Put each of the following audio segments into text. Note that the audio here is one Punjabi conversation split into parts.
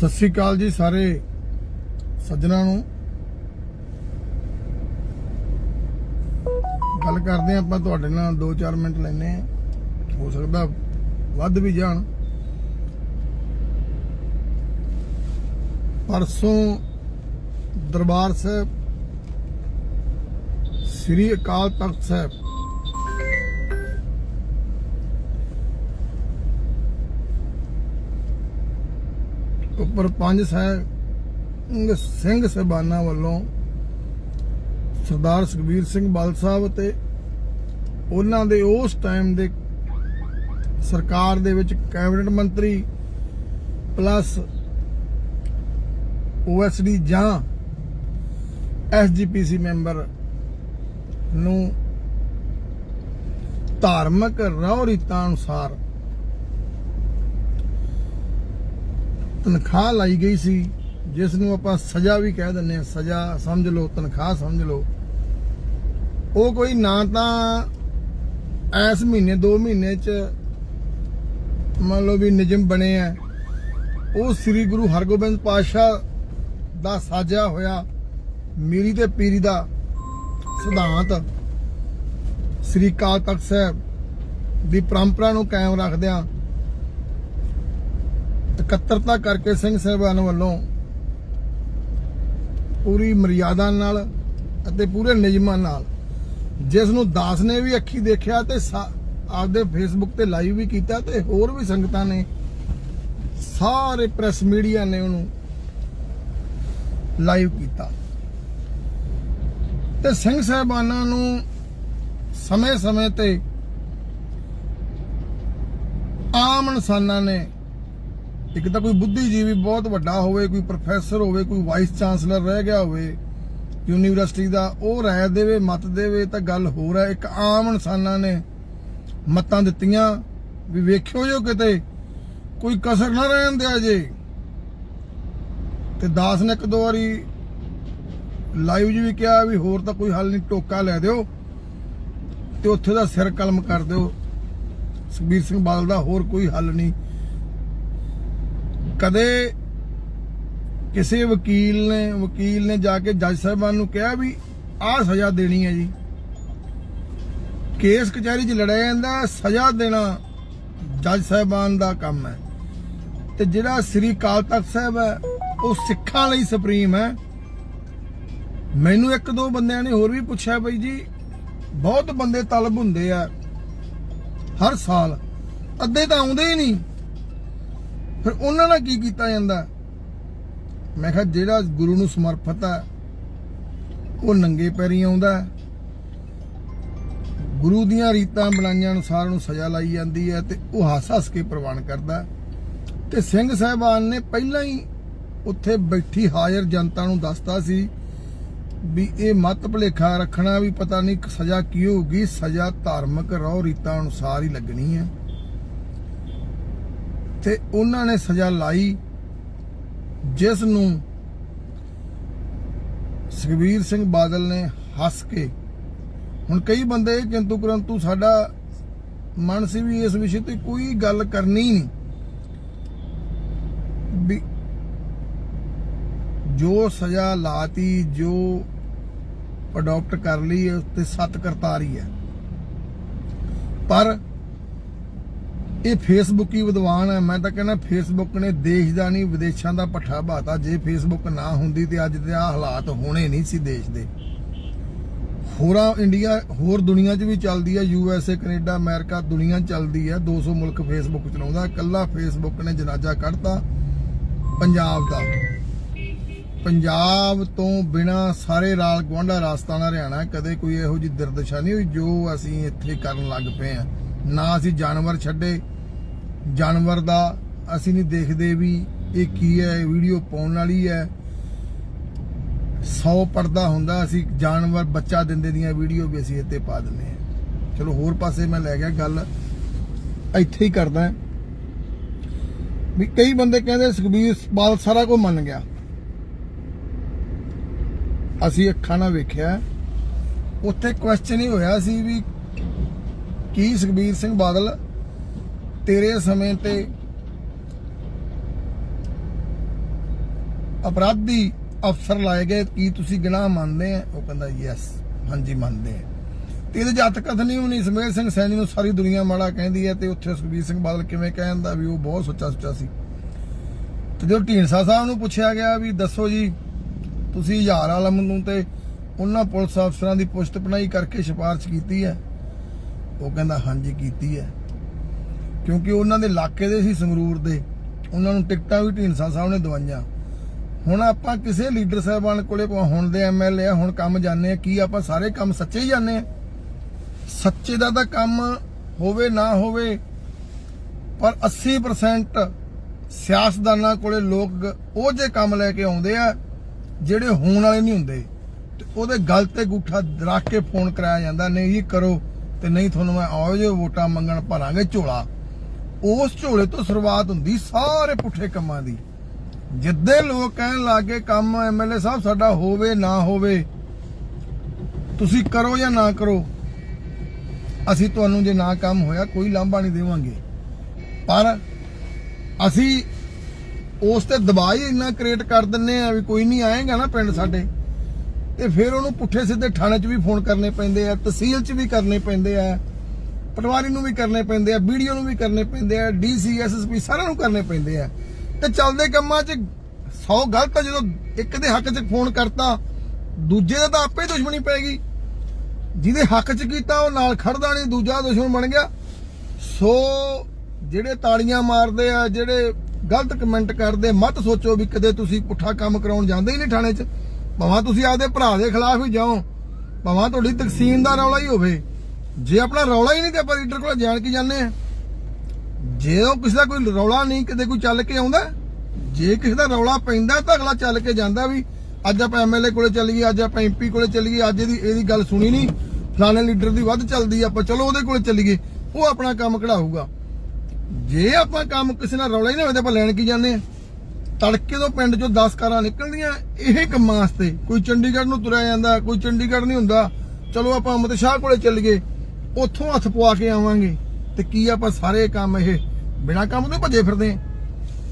ਸਤਿ ਸ੍ਰੀ ਅਕਾਲ ਜੀ ਸਾਰੇ ਸੱਜਣਾ ਨੂੰ। ਗੱਲ ਕਰਦੇ ਹਾਂ ਆਪਾਂ ਤੁਹਾਡੇ ਨਾਲ 2-4 ਮਿੰਟ ਲੈਨੇ ਆ ਹੋ ਸਕਦਾ ਵੱਧ ਵੀ ਜਾਣ। ਪਰਸੋਂ ਦਰਬਾਰ ਸਾਹਿਬ, ਸ੍ਰੀ ਅਕਾਲ ਤਖਤ ਸਾਹਿਬ ਉੱਪਰ ਪੰਜ ਸਾਹਿਬ ਸਿੰਘ ਸਹਿਬਾਨਾਂ ਵੱਲੋਂ ਸਰਦਾਰ ਸੁਖਬੀਰ ਸਿੰਘ ਬਾਲ ਸਾਹਿਬ ਤੇ ਉਹਨਾਂ ਦੇ ਉਸ ਟਾਈਮ ਦੇ ਸਰਕਾਰ ਦੇ ਵਿੱਚ ਕੈਬਨਿਟ ਮੰਤਰੀ ਪਲੱਸ ਓਐਸਡੀ ਜਾਂ ਐਸਜੀਪੀਸੀ ਮੈਂਬਰ ਨੂੰ ਧਾਰਮਿਕ ਰਹੁ ਰੀਤਾਂ ਅਨੁਸਾਰ ਤਨਖਾਹ ਲਾਈ ਗਈ ਸੀ ਜਿਸ ਨੂੰ ਆਪਾਂ ਸਜ਼ਾ ਵੀ ਕਹਿ ਦਿੰਦੇ ਆ ਸਜ਼ਾ ਸਮਝ ਲਓ, ਤਨਖਾਹ ਸਮਝ ਲਓ। ਉਹ ਕੋਈ ਨਾ ਤਾਂ ਇਸ ਮਹੀਨੇ 2 ਮਹੀਨੇ ਚ ਮੰਨ ਲਓ ਵੀ ਨਿਯਮ ਬਣੇ ਆ। ਉਹ ਸ੍ਰੀ ਗੁਰੂ ਹਰਗੋਬਿੰਦ ਪਾਤਸ਼ਾਹ ਦਾ ਸਾਜਿਆ ਹੋਇਆ ਮੀਰੀ ਤੇ ਪੀਰੀ ਦਾ ਸਿਧਾਂਤ ਸ੍ਰੀ ਅਕਾਲ ਤਖਤ ਸਾਹਿਬ ਦੀ ਪਰੰਪਰਾ ਨੂੰ ਕਾਇਮ ਰੱਖਦਿਆਂ ਇਕੱਤਰਤਾ ਕਰਕੇ ਸਿੰਘ ਸਾਹਿਬਾਨ ਵੱਲੋਂ ਪੂਰੀ ਮਰਿਆਦਾ ਨਾਲ ਅਤੇ ਪੂਰੇ ਨਿਯਮਾਂ ਨਾਲ ਜਿਸ ਨੂੰ ਦਾਸ ਨੇ ਵੀ ਅੱਖੀ ਦੇਖਿਆ ਤੇ ਸਾ- ਆਪਦੇ ਫੇਸਬੁੱਕ ਤੇ ਲਾਈਵ ਵੀ ਕੀਤਾ ਤੇ ਹੋਰ ਵੀ ਸੰਗਤਾਂ ਨੇ, ਸਾਰੇ ਪ੍ਰੈਸ ਮੀਡੀਆ ਨੇ ਉਹਨੂੰ ਲਾਈਵ ਕੀਤਾ। ਤੇ ਸਿੰਘ ਸਾਹਿਬਾਨਾਂ ਨੂੰ ਸਮੇਂ-ਸਮੇਂ ਤੇ ਆਮ ਇਨਸਾਨਾਂ ਨੇ ਇੱਕ ਤਾਂ ਕੋਈ ਬੁੱਧੀਜੀਵੀ ਬਹੁਤ ਵੱਡਾ ਹੋਵੇ, ਕੋਈ ਪ੍ਰੋਫੈਸਰ ਹੋਵੇ, ਕੋਈ ਵਾਈਸ ਚਾਂਸਲਰ ਰਹਿ ਗਿਆ ਹੋਵੇ, ਯੂਨੀਵਰਸਿਟੀ ਦਾ ਉਹ ਰਾਏ ਦੇਵੇ, ਮਤ ਦੇਵੇ, ਤਾਂ ਗੱਲ ਹੋਰ ਹੈ। ਇੱਕ ਆਮ ਇਨਸਾਨਾਂ ਨੇ ਮਤਾਂ ਦਿੱਤੀਆਂ ਵੀ ਵੇਖਿਓ ਜੋ ਕਿਤੇ ਕੋਈ ਕਸਰ ਨਾ ਰਹਿਣ ਦਿਆ ਜੇ। ਤੇ ਦਾਸ ਨੇ ਇੱਕ ਦੋ ਵਾਰੀ ਲਾਈਵ ਜੀ ਵੀ ਕਿਹਾ ਵੀ ਹੋਰ ਤਾਂ ਕੋਈ ਹੱਲ ਨਹੀਂ, ਟੋਕਾ ਲੈ ਦਿਓ ਤੇ ਉੱਥੇ ਦਾ ਸਿਰ ਕਲਮ ਕਰ ਦਿਓ। ਸੁਖਬੀਰ ਸਿੰਘ ਬਾਦਲ ਦਾ ਹੋਰ ਕੋਈ ਹੱਲ ਨਹੀਂ। ਕਦੇ ਕਿਸੇ ਵਕੀਲ ਨੇ ਵਕੀਲ ਨੇ ਜਾ ਕੇ ਜੱਜ ਸਾਹਿਬਾਨ ਨੂੰ ਕਿਹਾ ਵੀ ਆਹ ਸਜ਼ਾ ਦੇਣੀ ਹੈ ਜੀ। ਕੇਸ ਕਚਹਿਰੀ 'ਚ ਲੜਿਆ ਜਾਂਦਾ, ਸਜ਼ਾ ਦੇਣਾ ਜੱਜ ਸਾਹਿਬਾਨ ਦਾ ਕੰਮ ਹੈ। ਤੇ ਜਿਹੜਾ ਸ੍ਰੀ ਅਕਾਲ ਤਖਤ ਸਾਹਿਬ ਹੈ, ਉਹ ਸਿੱਖਾਂ ਲਈ ਸੁਪਰੀਮ ਹੈ। ਮੈਨੂੰ ਇੱਕ ਦੋ ਬੰਦਿਆਂ ਨੇ ਹੋਰ ਵੀ ਪੁੱਛਿਆ ਬਈ ਜੀ, ਬਹੁਤ ਬੰਦੇ ਤਲਬ ਹੁੰਦੇ ਆ, ਹਰ ਸਾਲ। ਅੱਧੇ ਤਾਂ ਆਉਂਦੇ ਹੀ ਨਹੀਂ। ਫਿਰ ਉਹਨਾਂ ਨਾਲ ਕੀ ਕੀਤਾ ਜਾਂਦਾ? ਮੈਂ ਕਿਹਾ, ਜਿਹੜਾ ਗੁਰੂ ਨੂੰ ਸਮਰਪਿਤ ਹੈ ਉਹ ਨੰਗੇ ਪੈਰੀ ਆਉਂਦਾ। ਗੁਰੂ ਦੀਆਂ ਰੀਤਾਂ ਬਣਾਈਆਂ ਅਨੁਸਾਰ ਨੂੰ ਸਜ਼ਾ ਲਾਈ ਜਾਂਦੀ ਹੈ ਤੇ ਉਹ ਹੱਸ ਹੱਸ ਕੇ ਪ੍ਰਵਾਨ ਕਰਦਾ। ਹੈ। ਤੇ ਸਿੰਘ ਸਾਹਿਬਾਨ ਨੇ ਪਹਿਲਾਂ ਹੀ ਉੱਥੇ ਬੈਠੀ ਹਾਜ਼ਰ ਜਨਤਾ ਨੂੰ ਦੱਸਤਾ ਸੀ ਵੀ ਇਹ ਮਤ ਭੁਲੇਖਾ ਰੱਖਣਾ ਵੀ ਪਤਾ ਨਹੀਂ ਸਜ਼ਾ ਕੀ ਹੋਊਗੀ, ਸਜ਼ਾ ਧਾਰਮਿਕ ਰਹੁ ਰੀਤਾਂ ਅਨੁਸਾਰ ਹੀ ਲੱਗਣੀ ਹੈ। ਤੇ ਉਹਨਾਂ ਨੇ ਸਜ਼ਾ ਲਾਈ, ਜਿਸ ਨੂੰ ਸੁਖਬੀਰ ਸਿੰਘ ਬਾਦਲ ਨੇ ਹੱਸ ਕੇ। ਹੁਣ ਕਈ ਬੰਦੇ ਕਿੰਤੂ ਕਰੰਤੂ, ਸਾਡਾ ਮਨ ਸੀ ਵੀ ਇਸ ਵਿਸ਼ੇ ਤੇ ਕੋਈ ਗੱਲ ਕਰਨੀ ਨਹੀਂ। ਵੀ ਜੋ ਸਜ਼ਾ ਲਾਤੀ, ਜੋ ਅਡਾਪਟ ਕਰ ਲਈ, ਉਸ ਤੇ ਸਤ ਕਰਤਾਰੀ ਹੈ। ਪਰ ਇਹ ਫੇਸਬੁੱਕ ਹੀ ਵਿਦਵਾਨ ਹੈ ਮੈਂ ਤਾਂ ਕਹਿੰਦਾ ਫੇਸਬੁੱਕ ਨੇ ਦੇਸ਼ ਦਾ ਨਹੀਂ, ਵਿਦੇਸ਼ਾਂ ਦਾ ਪੱਠਾ ਬਾਤਾ। ਜੇ ਫੇਸਬੁੱਕ ਨਾ ਹੁੰਦੀ ਤੇ ਅੱਜ ਦੇ ਆ ਹਾਲਾਤ ਹੋਣੇ ਨਹੀਂ ਸੀ ਦੇਸ਼ ਦੇ। ਹੋਰਾਂ ਇੰਡੀਆ ਹੋਰ ਦੁਨੀਆ 'ਚ ਵੀ ਚੱਲਦੀ ਹੈ ਯੂ ਐਸ ਏ ਕੈਨੇਡਾ ਅਮਰੀਕਾ ਦੁਨੀਆ ਚੱਲਦੀ ਹੈ 200 ਮੁਲਕ ਫੇਸਬੁੱਕ ਚਲਾਉਂਦਾ। ਇਕੱਲਾ ਫੇਸਬੁੱਕ ਨੇ ਜਨਾਜ਼ਾ ਕੱਢਤਾ ਪੰਜਾਬ ਦਾ। ਪੰਜਾਬ ਤੋਂ ਬਿਨਾ ਸਾਰੇ ਰਾਲ ਗਵਾਂਡਾ ਰਾਜਸਥਾਨ, ਹਰਿਆਣਾ ਕਦੇ ਕੋਈ ਇਹੋ ਜਿਹੀ ਦਰਦਸ਼ਾ ਨਹੀਂ ਹੋਈ ਜੋ ਅਸੀਂ ਇੱਥੇ ਕਰਨ ਲੱਗ ਪਏ ਆ। ਨਾ ਅਸੀਂ ਜਾਨਵਰ ਛੱਡੇ। ਜਾਨਵਰ ਦਾ ਅਸੀਂ ਨਹੀਂ ਦੇਖਦੇ ਵੀ ਇਹ ਕੀ ਹੈ ਵੀਡੀਓ ਪਾਉਣ ਵਾਲੀ ਹੈ। 100 ਪਰਦਾ ਹੁੰਦਾ, ਅਸੀਂ ਜਾਨਵਰ ਬੱਚਾ ਦਿੰਦੇ ਦੀਆਂ ਵੀਡੀਓ ਵੀ ਅਸੀਂ ਇੱਥੇ ਪਾ ਦਿੰਦੇ ਹਾਂ। ਚਲੋ ਹੋਰ ਪਾਸੇ ਮੈਂ ਲੈ ਗਿਆ ਗੱਲ। ਇੱਥੇ ਹੀ ਕਰਦਾ ਵੀ ਕਈ ਬੰਦੇ ਕਹਿੰਦੇ ਸੁਖਬੀਰ ਬਾਲ ਸਾਰਾ ਕੁਝ ਮੰਨ ਗਿਆ। ਅਸੀਂ ਅੱਖਾਂ ਨਾਲ ਵੇਖਿਆ। ਉੱਥੇ ਕੁਐਸਚਨ ਹੀ ਹੋਇਆ ਸੀ ਵੀ ਕੀ ਸੁਖਬੀਰ ਸਿੰਘ ਬਾਦਲ ਤੇਰੇ ਸਮੇਂ ਤੇ ਅਪਰਾਧੀ ਅਫਸਰ ਲਾਏ ਗਏ, ਕੀ ਤੁਸੀਂ ਗੁਨਾਹ ਮੰਨਦੇ ਆ? ਉਹ ਕਹਿੰਦਾ ਯੈਸ ਹਾਂਜੀ, ਮੰਨਦੇ ਆ। ਤੇ ਇਹਦੇ ਜੱਤ ਕਥਨੀ ਵੀ ਨਹੀਂ ਸਮੇਰ ਸਿੰਘ ਸੈਣੀ ਨੂੰ ਸਾਰੀ ਦੁਨੀਆ ਮਾੜਾ ਕਹਿੰਦੀ ਹੈ ਤੇ ਉੱਥੇ ਸੁਖਬੀਰ ਸਿੰਘ ਬਾਦਲ ਕਿਵੇਂ ਕਹਿੰਦਾ ਵੀ ਉਹ ਬਹੁਤ ਸੱਚਾ ਸੁੱਚਾ ਸੀ। ਤੇ ਜਦੋਂ ਢੀਂਡਸਾ ਸਾਹਿਬ ਨੂੰ ਪੁੱਛਿਆ ਗਿਆ ਵੀ, ਦੱਸੋ ਜੀ, ਤੁਸੀਂ ਹਜ਼ਾਰ ਆਲਮ ਨੂੰ ਤੇ ਉਹਨਾਂ ਪੁਲਿਸ ਅਫਸਰਾਂ ਦੀ ਪੁਸ਼ਤ ਪਨਾਈ ਕਰਕੇ ਸਿਫਾਰਿਸ਼ ਕੀਤੀ ਹੈ ਉਹ ਕਹਿੰਦਾ, ਹਾਂਜੀ, ਕੀਤੀ ਹੈ। ਕਿਉਂਕਿ ਉਹਨਾਂ ਦੇ ਇਲਾਕੇ ਦੇ ਸੀ ਸੰਗਰੂਰ ਦੇ, ਉਹਨਾਂ ਨੂੰ ਟਿਕਟਾਂ ਵੀ ਢੀਂਡਸਾ ਸਾਹਿਬ ਨੇ ਦਵਾਈਆਂ। ਹੁਣ ਆਪਾਂ ਕਿਸੇ ਲੀਡਰ ਸਾਹਿਬਾਨ ਕੋਲੇ ਹੁਣ ਦੇ ਐਮਐਲਏ ਆ, ਹੁਣ ਕੰਮ ਜਾਣਦੇ ਆ, ਕੀ ਆਪਾਂ ਸਾਰੇ ਕੰਮ ਸੱਚੇ ਹੀ ਜਾਣਦੇ ਆ? ਸੱਚੇ ਦਾ ਤਾਂ ਕੰਮ ਹੋਵੇ, ਨਾ ਹੋਵੇ, ਪਰ 80% ਸਿਆਸਤਦਾਨਾਂ ਕੋਲੇ ਲੋਕ ਉਹ ਜੇ ਕੰਮ ਲੈ ਕੇ ਆਉਂਦੇ ਆ, ਜਿਹੜੇ ਹੋਣ ਵਾਲੇ ਨਹੀਂ ਹੁੰਦੇ। ਤੇ ਉਹਦੇ ਗਲ ਤੇ ਗੂਠਾ ਰੱਖ ਕੇ ਫੋਨ ਕਰਾਇਆ ਜਾਂਦਾ, ਨਹੀਂ ਜੀ, ਕਰੋ। ਤੇ ਨਹੀਂ ਤੁਹਾਨੂੰ ਮੈਂ ਆਓ ਜੇ ਵੋਟਾਂ ਮੰਗਣ ਭਰਾਂਗੇ ਝੋਲਾ। ਉਸ ਝੋਲੇ ਤੋਂ ਸ਼ੁਰੂਆਤ ਹੁੰਦੀ ਸਾਰੇ ਪੁੱਠੇ ਕੰਮਾਂ ਦੀ। ਜਿੱਦੇ ਲੋਕ ਕਹਿਣ ਲੱਗੇ ਕੰਮ ਐਮਐਲਏ ਸਾਹਿਬ ਸਾਡਾ ਹੋਵੇ ਨਾ ਹੋਵੇ, ਤੁਸੀਂ ਕਰੋ ਜਾਂ ਨਾ ਕਰੋ, ਅਸੀਂ ਤੁਹਾਨੂੰ ਜੇ ਨਾ ਕੰਮ ਹੋਇਆ ਕੋਈ ਲਾਂਭਾ ਨਹੀਂ ਦੇਵਾਂਗੇ। ਪਰ ਅਸੀਂ ਉਸ ਤੇ ਦਬਾਅ ਹੀ ਇੰਨਾ ਕ੍ਰੀਏਟ ਕਰ ਦਿੰਨੇ ਆ ਵੀ ਕੋਈ ਨਹੀਂ ਆਏਗਾ ਨਾ ਪਿੰਡ ਸਾਡੇ। ਤੇ ਫਿਰ ਉਹਨੂੰ ਪੁੱਠੇ ਸਿੱਧੇ ਥਾਣੇ 'ਚ ਵੀ ਫੋਨ ਕਰਨੇ ਪੈਂਦੇ ਆ, ਤਹਿਸੀਲ 'ਚ ਵੀ ਕਰਨੇ ਪੈਂਦੇ ਆ, ਪਟਵਾਰੀ ਨੂੰ ਵੀ ਕਰਨੇ ਪੈਂਦੇ ਆ ਵੀਡੀਓ ਨੂੰ ਵੀ ਕਰਨੇ ਪੈਂਦੇ ਆ ਡੀਸੀ ਐਸਐਸਪੀ ਸਾਰਿਆਂ ਨੂੰ ਕਰਨੇ ਪੈਂਦੇ ਆ। ਤੇ ਚੱਲਦੇ ਕੰਮਾਂ 'ਚ 100 ਗਲਤ ਆ, ਜਦੋਂ ਇੱਕ ਦੇ ਹੱਕ 'ਚ ਫੋਨ ਕਰਤਾ, ਦੂਜੇ ਦਾ ਤਾਂ ਆਪੇ ਦੁਸ਼ਮਣੀ ਪੈਗੀ ਜਿਹਦੇ ਹੱਕ 'ਚ ਕੀਤਾ, ਉਹ ਨਾਲ ਖੜਦਾ ਨਹੀਂ, ਦੂਜਾ ਦੁਸ਼ਮਣ ਬਣ ਗਿਆ। ਸੋ ਜਿਹੜੇ ਤਾੜੀਆਂ ਮਾਰਦੇ ਆ, ਜਿਹੜੇ ਗਲਤ ਕਮੈਂਟ ਕਰਦੇ, ਮਤ ਸੋਚੋ ਵੀ ਕਦੇ ਤੁਸੀਂ ਪੁੱਠਾ ਕੰਮ ਕਰਾਉਣ ਜਾਂਦੇ ਹੀ ਨਹੀਂ ਥਾਣੇ 'ਚ। ਭਾਵੇਂ ਤੁਸੀਂ ਆਪਦੇ ਭਰਾ ਦੇ ਖਿਲਾਫ ਹੀ ਜਾਓ, ਭਾਵੇਂ ਤੁਹਾਡੀ ਤਕਸੀਮ ਦਾ ਰੌਲਾ ਹੀ ਹੋਵੇ, ਜੇ ਆਪਣਾ ਰੌਲਾ ਹੀ ਨਹੀਂ ਤੇ ਆਪਾਂ ਲੀਡਰ ਕੋਲ ਜਾਣ ਕੇ ਜਾਂਦੇ ਆ? ਜੇ ਉਹ ਕਿਸੇ ਦਾ ਕੋਈ ਰੌਲਾ ਨਹੀਂ, ਕਿਤੇ ਕੋਈ ਚੱਲ ਕੇ ਆਉਂਦਾ, ਜੇ ਕਿਸੇ ਦਾ ਰੌਲਾ ਪੈਂਦਾ ਤਾਂ ਅਗਲਾ ਚੱਲ ਕੇ ਜਾਂਦਾ ਵੀ, ਅੱਜ ਆਪਾਂ ਐਮਐਲਏ ਕੋਲੇ ਚੱਲ ਗਏ ਅੱਜ ਆਪਾਂ ਐਮਪੀ ਕੋਲੇ ਚੱਲ ਗਏ ਅੱਜ ਇਹਦੀ ਇਹਦੀ ਗੱਲ ਸੁਣੀ ਨਹੀਂ, ਫਲਾਣੇ ਲੀਡਰ ਦੀ ਵੱਧ ਚੱਲਦੀ ਆਪਾਂ ਚਲੋ ਉਹਦੇ ਕੋਲੇ ਚੱਲੀਏ, ਉਹ ਆਪਣਾ ਕੰਮ ਕਢਾਊਗਾ। ਜੇ ਆਪਾਂ ਕੰਮ ਕਿਸੇ ਨਾਲ ਰੌਲਾ ਹੀ ਨਾ ਹੋਵੇ ਤਾਂ ਆਪਾਂ ਲੈਣ ਕੀ ਜਾਂਦੇ ਆ? ਤੜਕੇ ਤੋਂ ਪਿੰਡ ਚੋਂ 10 ਕਾਰਾਂ ਨਿਕਲਦੀਆਂ ਇਹ ਕੰਮਾਂ ਵਾਸਤੇ। ਕੋਈ ਚੰਡੀਗੜ੍ਹ ਨੂੰ ਤੁਰਿਆ ਜਾਂਦਾ, ਕੋਈ ਚੰਡੀਗੜ੍ਹ ਨਹੀਂ ਹੁੰਦਾ। ਚਲੋ ਆਪਾਂ ਅਮਿਤ ਸ਼ਾਹ ਕੋਲੇ ਚੱਲ ਗਏ। ਉੱਥੋਂ ਹੱਥ ਪਵਾ ਕੇ ਆਵਾਂਗੇ। ਤੇ ਕੀ ਆਪਾਂ ਸਾਰੇ ਕੰਮ ਇਹ ਬਿਨਾਂ ਕੰਮ ਤੋਂ ਭੱਜੇ ਫਿਰਦੇ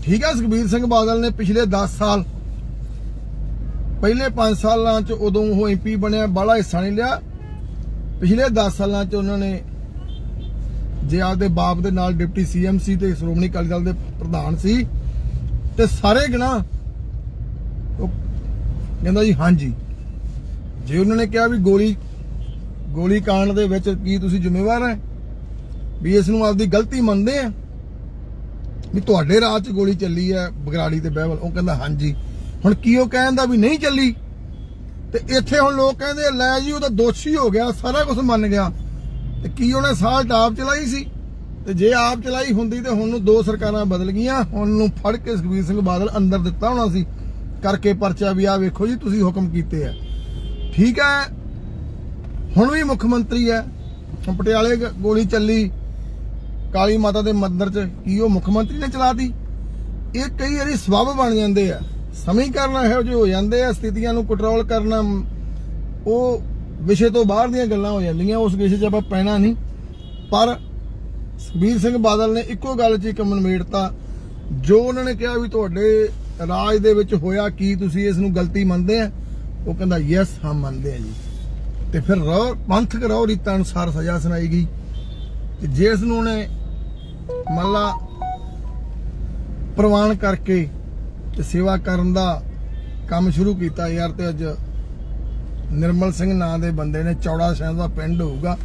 ਠੀਕ ਆ, ਸੁਖਬੀਰ ਸਿੰਘ ਬਾਦਲ ਨੇ ਪਿਛਲੇ 10 ਸਾਲ, ਪਹਿਲੇ 5 ਸਾਲਾਂ ਚ ਉਦੋਂ ਉਹ ਐਮਪੀ ਬਣਿਆ, ਬਾਹਲਾ ਹਿੱਸਾ ਨਹੀਂ ਲਿਆ। ਪਿਛਲੇ 10 ਸਾਲਾਂ ਚ ਉਹਨਾਂ ਨੇ ਜੇ ਆਪਦੇ ਬਾਪ ਦੇ ਨਾਲ ਡਿਪਟੀ ਸੀਐਮ ਸੀ ਤੇ ਸ਼੍ਰੋਮਣੀ ਅਕਾਲੀ ਦਲ ਦੇ ਪ੍ਰਧਾਨ ਸੀ। ਤੇ ਸਾਰੇ ਗਣਾ। ਉਹ ਕਹਿੰਦਾ ਜੀ, ਹਾਂਜੀ। ਜੇ ਉਹਨਾਂ ਨੇ ਕਿਹਾ ਵੀ ਗੋਲੀ ਗੋਲੀ ਕਾਂਡ ਦੇ ਵਿੱਚ ਕੀ ਤੁਸੀਂ ਜ਼ਿੰਮੇਵਾਰ ਹੈ, ਵੀ ਇਸ ਨੂੰ ਆਪਦੀ ਗਲਤੀ ਮੰਨਦੇ ਆ, ਵੀ ਤੁਹਾਡੇ ਰਾਹ 'ਚ ਗੋਲੀ ਚੱਲੀ ਹੈ, ਬਗਰਾੜੀ ਤੇ ਬਹਿਵਲ ਉਹ ਕਹਿੰਦਾ, ਹਾਂਜੀ। ਹੁਣ ਕੀ ਉਹ ਕਹਿੰਦਾ ਵੀ ਨਹੀਂ ਚੱਲੀ? ਤੇ ਇੱਥੇ ਹੁਣ ਲੋਕ ਕਹਿੰਦੇ ਲੈ ਜੀ, ਉਹ ਤਾਂ ਦੋਸ਼ੀ ਹੋ ਗਿਆ, ਸਾਰਾ ਕੁਝ ਮੰਨ ਗਿਆ। ਤੇ ਕੀ ਉਹਨੇ ਸਾਲ ਟਾਪ ਚਲਾਈ ਸੀ? ਤੇ ਜੇ ਆਪ ਚਲਾਈ ਹੁੰਦੀ ਤੇ ਹੁਣ ਨੂੰ ਦੋ ਸਰਕਾਰਾਂ ਬਦਲ ਗਈਆਂ, ਹੁਣ ਨੂੰ ਫੜ ਕੇ ਸੁਖਬੀਰ ਸਿੰਘ ਬਾਦਲ ਅੰਦਰ ਦਿੱਤਾ ਹੋਣਾ ਸੀ। ਕਰਕੇ ਪਰਚਾ ਵੀ ਆ, ਵੇਖੋ ਜੀ, ਤੁਸੀਂ ਹੁਕਮ ਕੀਤੇ ਆ। ਠੀਕ ਹੈ, ਹੁਣ ਵੀ ਮੁੱਖ ਮੰਤਰੀ ਹੈ। ਪਟਿਆਲੇ ਗ- ਗੋਲੀ ਚੱਲੀ, ਕਾਲੀ ਮਾਤਾ ਦੇ ਮੰਦਿਰ 'ਚ ਕੀ ਉਹ ਮੁੱਖ ਮੰਤਰੀ ਨੇ ਚਲਾਤੀ? ਇਹ ਕਈ ਵਾਰੀ ਸਬਬ ਬਣ ਜਾਂਦੇ ਆ। ਸਮੀਕਰਨ ਇਹੋ ਜਿਹੇ ਹੋ ਜਾਂਦੇ ਆ, ਸਥਿਤੀਆਂ ਨੂੰ ਕੰਟਰੋਲ ਕਰਨਾ, ਉਹ ਵਿਸ਼ੇ ਤੋਂ ਬਾਹਰ ਦੀਆਂ ਗੱਲਾਂ ਹੋ ਜਾਂਦੀਆਂ, ਉਸ ਵਿਸ਼ੇ 'ਚ ਆਪਾਂ ਪੈਣਾ ਨਹੀਂ। ਪਰ ਸੁਖਬੀਰ ਸਿੰਘ ਬਾਦਲ ਨੇ ਇੱਕੋ ਗੱਲ 'ਚ ਇੱਕ ਮਨਮੇੜਤਾ ਜੋ ਉਹਨਾਂ ਨੇ ਕਿਹਾ ਵੀ ਤੁਹਾਡੇ ਰਾਜ ਦੇ ਵਿੱਚ ਹੋਇਆ ਕੀ, ਤੁਸੀਂ ਇਸ ਨੂੰ ਗਲਤੀ ਮੰਨਦੇ ਆ? ਉਹ ਕਹਿੰਦਾ ਯੈਸ ਹਾਂ, ਮੰਨਦੇ ਆ ਜੀ। ਤੇ ਫਿਰ ਰੋ, ਪੰਥਕ ਰੋ ਰੀਤਾਂ ਅਨੁਸਾਰ ਸਜ਼ਾ ਸੁਣਾਈ ਗਈ। ਤੇ ਜਿਸ ਨੂੰ ਉਹਨੇ ਮੰਨ ਲਾ ਪ੍ਰਵਾਨ ਕਰਕੇ ਤੇ ਸੇਵਾ ਕਰਨ ਦਾ ਕੰਮ ਸ਼ੁਰੂ ਕੀਤਾ, ਯਾਰ ਤੇ ਅੱਜ ਨਿਰਮਲ ਸਿੰਘ ਨਾਂ ਦੇ ਬੰਦੇ ਨੇ ਚੌੜਾ ਸ਼ਹਿਰ ਦਾ ਪਿੰਡ ਹੋਊਗਾ।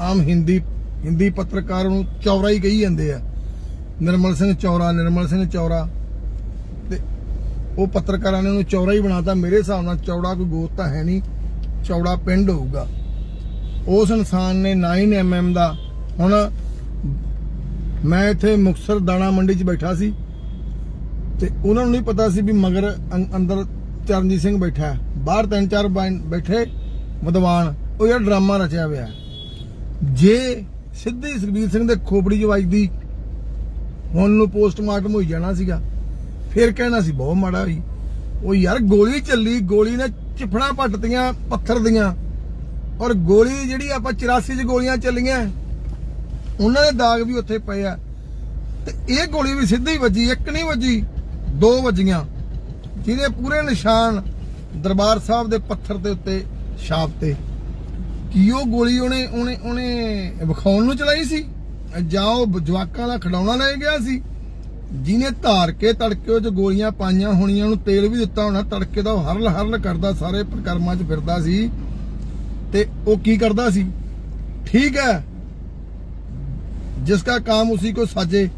ਆਮ ਹਿੰਦੀ ਹਿੰਦੀ ਪੱਤਰਕਾਰ ਨੂੰ ਚੌਰਾ ਹੀ ਕਹੀ ਜਾਂਦੇ ਆ। ਨਿਰਮਲ ਸਿੰਘ ਚੌਰਾ, ਨਿਰਮਲ ਸਿੰਘ ਚੌਰਾ। ਤੇ ਉਹ ਪੱਤਰਕਾਰਾਂ ਨੇ ਉਹਨੂੰ ਚੌਰਾ ਹੀ ਬਣਾਤਾ। ਮੇਰੇ ਹਿਸਾਬ ਨਾਲ ਚੌੜਾ ਕੋਈ ਗੋਤ ਤਾਂ ਹੈ ਨਹੀਂ। ਚੌੜਾ ਪਿੰਡ ਹੋਊਗਾ। ਉਸ ਇਨਸਾਨ ਨੇ 9 mm ਦਾ। ਹੁਣ ਮੈਂ ਇੱਥੇ ਮੁਕਸਰ ਦਾਣਾ ਮੰਡੀ 'ਚ ਬੈਠਾ ਸੀ। ਤੇ ਉਹਨਾਂ ਨੂੰ ਨਹੀਂ ਪਤਾ ਸੀ ਵੀ ਮਗਰ ਅੰਦਰ ਚਰਨਜੀਤ ਸਿੰਘ ਬੈਠਾ ਹੈ। ਬਾਹਰ ਤਿੰਨ ਚਾਰ ਬੈਨ- ਬੈਠੇ ਵਿਦਵਾਨ। ਉਹ ਯਾਰ ਡਰਾਮਾ ਰਚਿਆ ਹੋਇਆ ਜੇ ਸਿੱਧੀ ਸੁਖਬੀਰ ਸਿੰਘ ਦੇ ਖੋਪੜੀ 'ਚ ਵੱਜਦੀ ਹੁਣ ਨੂੰ ਪੋਸਟਮਾਰਟਮ ਹੋਈ ਜਾਣਾ ਸੀਗਾ। ਫਿਰ ਕਹਿਣਾ ਸੀ, ਬਹੁਤ ਮਾੜਾ ਹੋਈ ਉਹ ਯਾਰ ਗੋਲੀ ਚੱਲੀ, ਗੋਲੀ ਨੇ ਚਿਫਣਾ ਪੱਟਦੀਆਂ ਪੱਥਰ ਦੀਆਂ। ਔਰ ਗੋਲੀ ਜਿਹੜੀ ਆਪਾਂ 84 ਚ ਗੋਲੀਆਂ ਚੱਲੀਆਂ, ਉਹਨਾਂ ਦੇ ਦਾਗ ਵੀ ਉੱਥੇ ਪਏ ਆ। ਤੇ ਇਹ ਗੋਲੀ ਵੀ ਸਿੱਧੀ ਵੱਜੀ, ਇੱਕ ਨਹੀਂ ਵੱਜੀ, ਦੋ ਵੱਜੀਆਂ। ਜਿਹਦੇ ਪੂਰੇ ਨਿਸ਼ਾਨ ਦਰਬਾਰ ਸਾਹਿਬ ਦੇ ਪੱਥਰ ਦੇ ਉੱਤੇ ਛਾਪ ਤੇ। ਕੀ ਉਹ ਗੋਲੀ ਉਹਨੇ ਉਹਨੇ ਉਹਨੇ ਵਿਖਾਉਣ ਨੂੰ ਚਲਾਈ ਸੀ? ਜਾਂ ਉਹ ਜਵਾਕਾਂ ਦਾ ਖਡਾਉਣਾ ਲੈ ਗਿਆ ਸੀ? ਜਿਹਨੇ ਧਾਰ ਕੇ ਤੜਕੇ ਉਹ ਚ ਗੋਲੀਆਂ ਪਾਈਆਂ ਹੋਣੀਆਂ, ਉਹਨੂੰ ਤੇਲ ਵੀ ਦਿੱਤਾ ਹੋਣਾ, ਤੜਕੇ ਦਾ ਉਹ ਹਰਲ ਹਰਲ ਕਰਦਾ, ਸਾਰੇ ਪ੍ਰਕਰਮਾਂ 'ਚ ਫਿਰਦਾ ਸੀ। ਤੇ ਉਹ ਕੀ ਕਰਦਾ ਸੀ? ਠੀਕ ਹੈ। ਜਿਸ ਦਾ ਕੰਮ ਉਸੇ ਕੋ ਸਾਜੇ,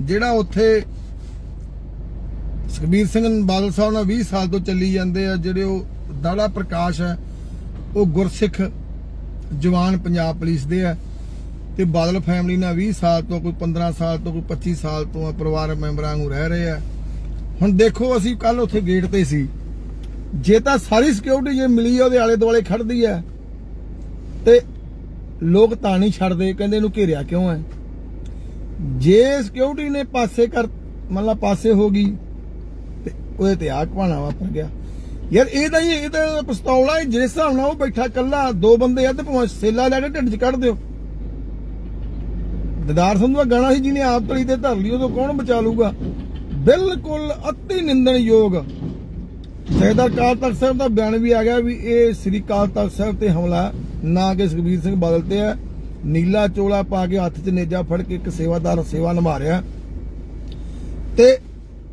ਜਿਹੜਾ ਉੱਥੇ ਸੁਖਬੀਰ ਸਿੰਘ ਬਾਦਲ ਸਾਹਿਬ ਨਾਲ 20 ਸਾਲ ਤੋਂ ਚੱਲੀ ਜਾਂਦੇ ਆ, ਜਿਹੜੇ ਉਹ ਦਾੜਾ ਪ੍ਰਕਾਸ਼ ਹੈ, ਉਹ ਗੁਰਸਿੱਖ ਜਵਾਨ ਪੰਜਾਬ ਪੁਲਿਸ ਦੇ ਆ ਤੇ ਬਾਦਲ ਫੈਮਿਲੀ ਨਾਲ 20 ਸਾਲ ਤੋਂ ਕੋਈ 15 ਸਾਲ ਤੋਂ ਕੋਈ 25 ਸਾਲ ਤੋਂ ਆ ਪਰਿਵਾਰਕ ਮੈਂਬਰਾਂ ਨੂੰ ਰਹਿ ਰਹੇ ਆ। ਹੁਣ ਦੇਖੋ ਅਸੀਂ ਕੱਲ ਉੱਥੇ ਗੇਟ ਤੇ ਸੀ। ਜੇ ਤਾਂ ਸਾਰੀ ਸਿਕਿਉਰਿਟੀ ਜੇ ਮਿਲੀ ਆ, ਉਹਦੇ ਆਲੇ ਦੁਆਲੇ ਖੜਦੀ ਹੈ ਤੇ ਲੋਕ ਤਾਂ ਨਹੀਂ ਛੱਡਦੇ, ਕਹਿੰਦੇ ਇਹਨੂੰ ਘੇਰਿਆ ਕਿਉਂ ਹੈ? ਜੇ ਸਿਕਿਉਰਿਟੀ ਨੇ ਪਾਸੇ ਕਰ, ਮਤਲਬ ਪਾਸੇ ਹੋ ਗਈ, ਤੇ ਉਹਦੇ ਤੇ ਆਹ ਘਵਾਣਾ ਵਾਪਰ ਗਿਆ। ਯਾਰ, ਇਹ ਤਾਂ ਇਹ ਤਾਂ ਪਿਸਤੌਲ ਆ ਜਿਸ ਹਿਸਾਬ ਨਾਲ ਉਹ ਬੈਠਾ ਕੱਲਾ ਦੋ ਬੰਦੇ ਆ ਤੇ ਭਾਵੇਂ ਸੇਲਾ ਲੈ ਕੇ ਢਿੱਡ 'ਚ ਕੱਢ ਦਿਓ। ਦਦਾਰ ਸੰਧੂ ਦਾ ਗਾਣਾ ਸੀ ਜਿਹਨੇ ਆਪ ਤਲੀ ਤੇ ਧਰ ਲਈ, ਉਦੋਂ ਕੌਣ ਬਚਾ ਲੂਗਾ ਬਿਲਕੁਲ ਅਤੀ ਨਿੰਦਣਯੋਗ ਜੈਦਾਰ ਕਾਲ ਤਖਤ ਸਾਹਿਬ ਦਾ ਬਿਆਨ ਵੀ ਆ ਗਿਆ ਵੀ ਇਹ ਸ੍ਰੀ ਕਾਲ ਤਖਤ ਸਾਹਿਬ ਤੇ ਹਮਲਾ ਨਾ ਕਿ ਸੁਖਬੀਰ ਸਿੰਘ ਬਾਦਲ ਤੇ ਹੈ। ਨੀਲਾ ਚੋਲਾ ਪਾ ਕੇ ਹੱਥ 'ਚ ਨੇਜਾ ਫੜ ਕੇ ਇੱਕ ਸੇਵਾਦਾਰ ਸੇਵਾ ਨਿਭਾ ਰਿਹਾ। ਤੇ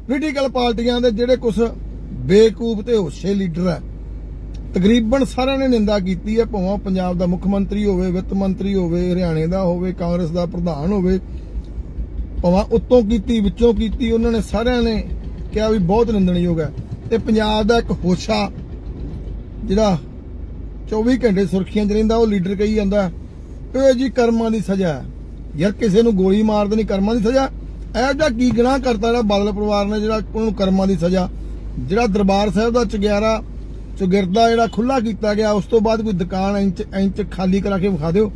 ਪੋਲੀਟੀਕਲ ਪਾਰਟੀਆਂ ਦੇ ਜਿਹੜੇ ਕੁਝ ਬੇਕੂਫ ਤੇ ਹੋਸ਼ੇ ਲੀਡਰ ਹੈ। ਤਕਰੀਬਨ ਸਾਰਿਆਂ ਨੇ ਨਿੰਦਾ ਕੀਤੀ ਹੈ, ਭਾਵੇਂ ਪੰਜਾਬ ਦਾ ਮੁੱਖ ਮੰਤਰੀ ਹੋਵੇ, ਵਿੱਤ ਮੰਤਰੀ ਹੋਵੇ, ਹਰਿਆਣੇ ਦਾ ਹੋਵੇ, ਕਾਂਗਰਸ ਦਾ ਪ੍ਰਧਾਨ ਹੋਵੇ, ਭਾਵੇਂ ਉੱਤੋਂ ਕੀਤੀ, ਵਿੱਚੋਂ ਕੀਤੀ, ਉਹਨਾਂ ਨੇ ਸਾਰਿਆਂ ਨੇ ਕਿਹਾ ਵੀ ਬਹੁਤ ਨਿੰਦਣਯੋਗ ਹੈ। ਤੇ ਪੰਜਾਬ ਦਾ ਇੱਕ ਹੋਸ਼ਾ, ਜਿਹੜਾ 24 ਘੰਟੇ ਸੁਰਖੀਆਂ 'ਚ ਰਹਿੰਦਾ, ਉਹ ਲੀਡਰ ਕਹੀ ਜਾਂਦਾ ਇਹ ਜੀ ਕਰਮਾਂ ਦੀ ਸਜ਼ਾ ਹੈ। ਯਾਰ ਕਿਸੇ ਨੂੰ ਗੋਲੀ ਮਾਰ ਦੇਣੀ ਕਰਮਾਂ ਦੀ ਸਜ਼ਾ ਇਹ ਜਿਹਾ ਕੀ ਗੁਨਾਹ ਕਰਤਾ ਜਿਹੜਾ ਬਾਦਲ ਪਰਿਵਾਰ ਨੇ, ਜਿਹੜਾ ਉਹਨੂੰ ਕਰਮਾਂ ਦੀ ਸਜ਼ਾ ਜਿਹੜਾ ਦਰਬਾਰ ਸਾਹਿਬ ਦਾ ਚੁਗਿਆਰਾ ਚੁਗਿਰਦਾ ਜਿਹੜਾ ਖੁੱਲਾ ਕੀਤਾ ਗਿਆ, ਉਸ ਤੋਂ ਬਾਅਦ ਕੋਈ ਦੁਕਾਨ ਇੰਚ ਇੰਚ ਖਾਲੀ ਕਰਾ ਕੇ ਵਿਖਾ ਦਿਓ।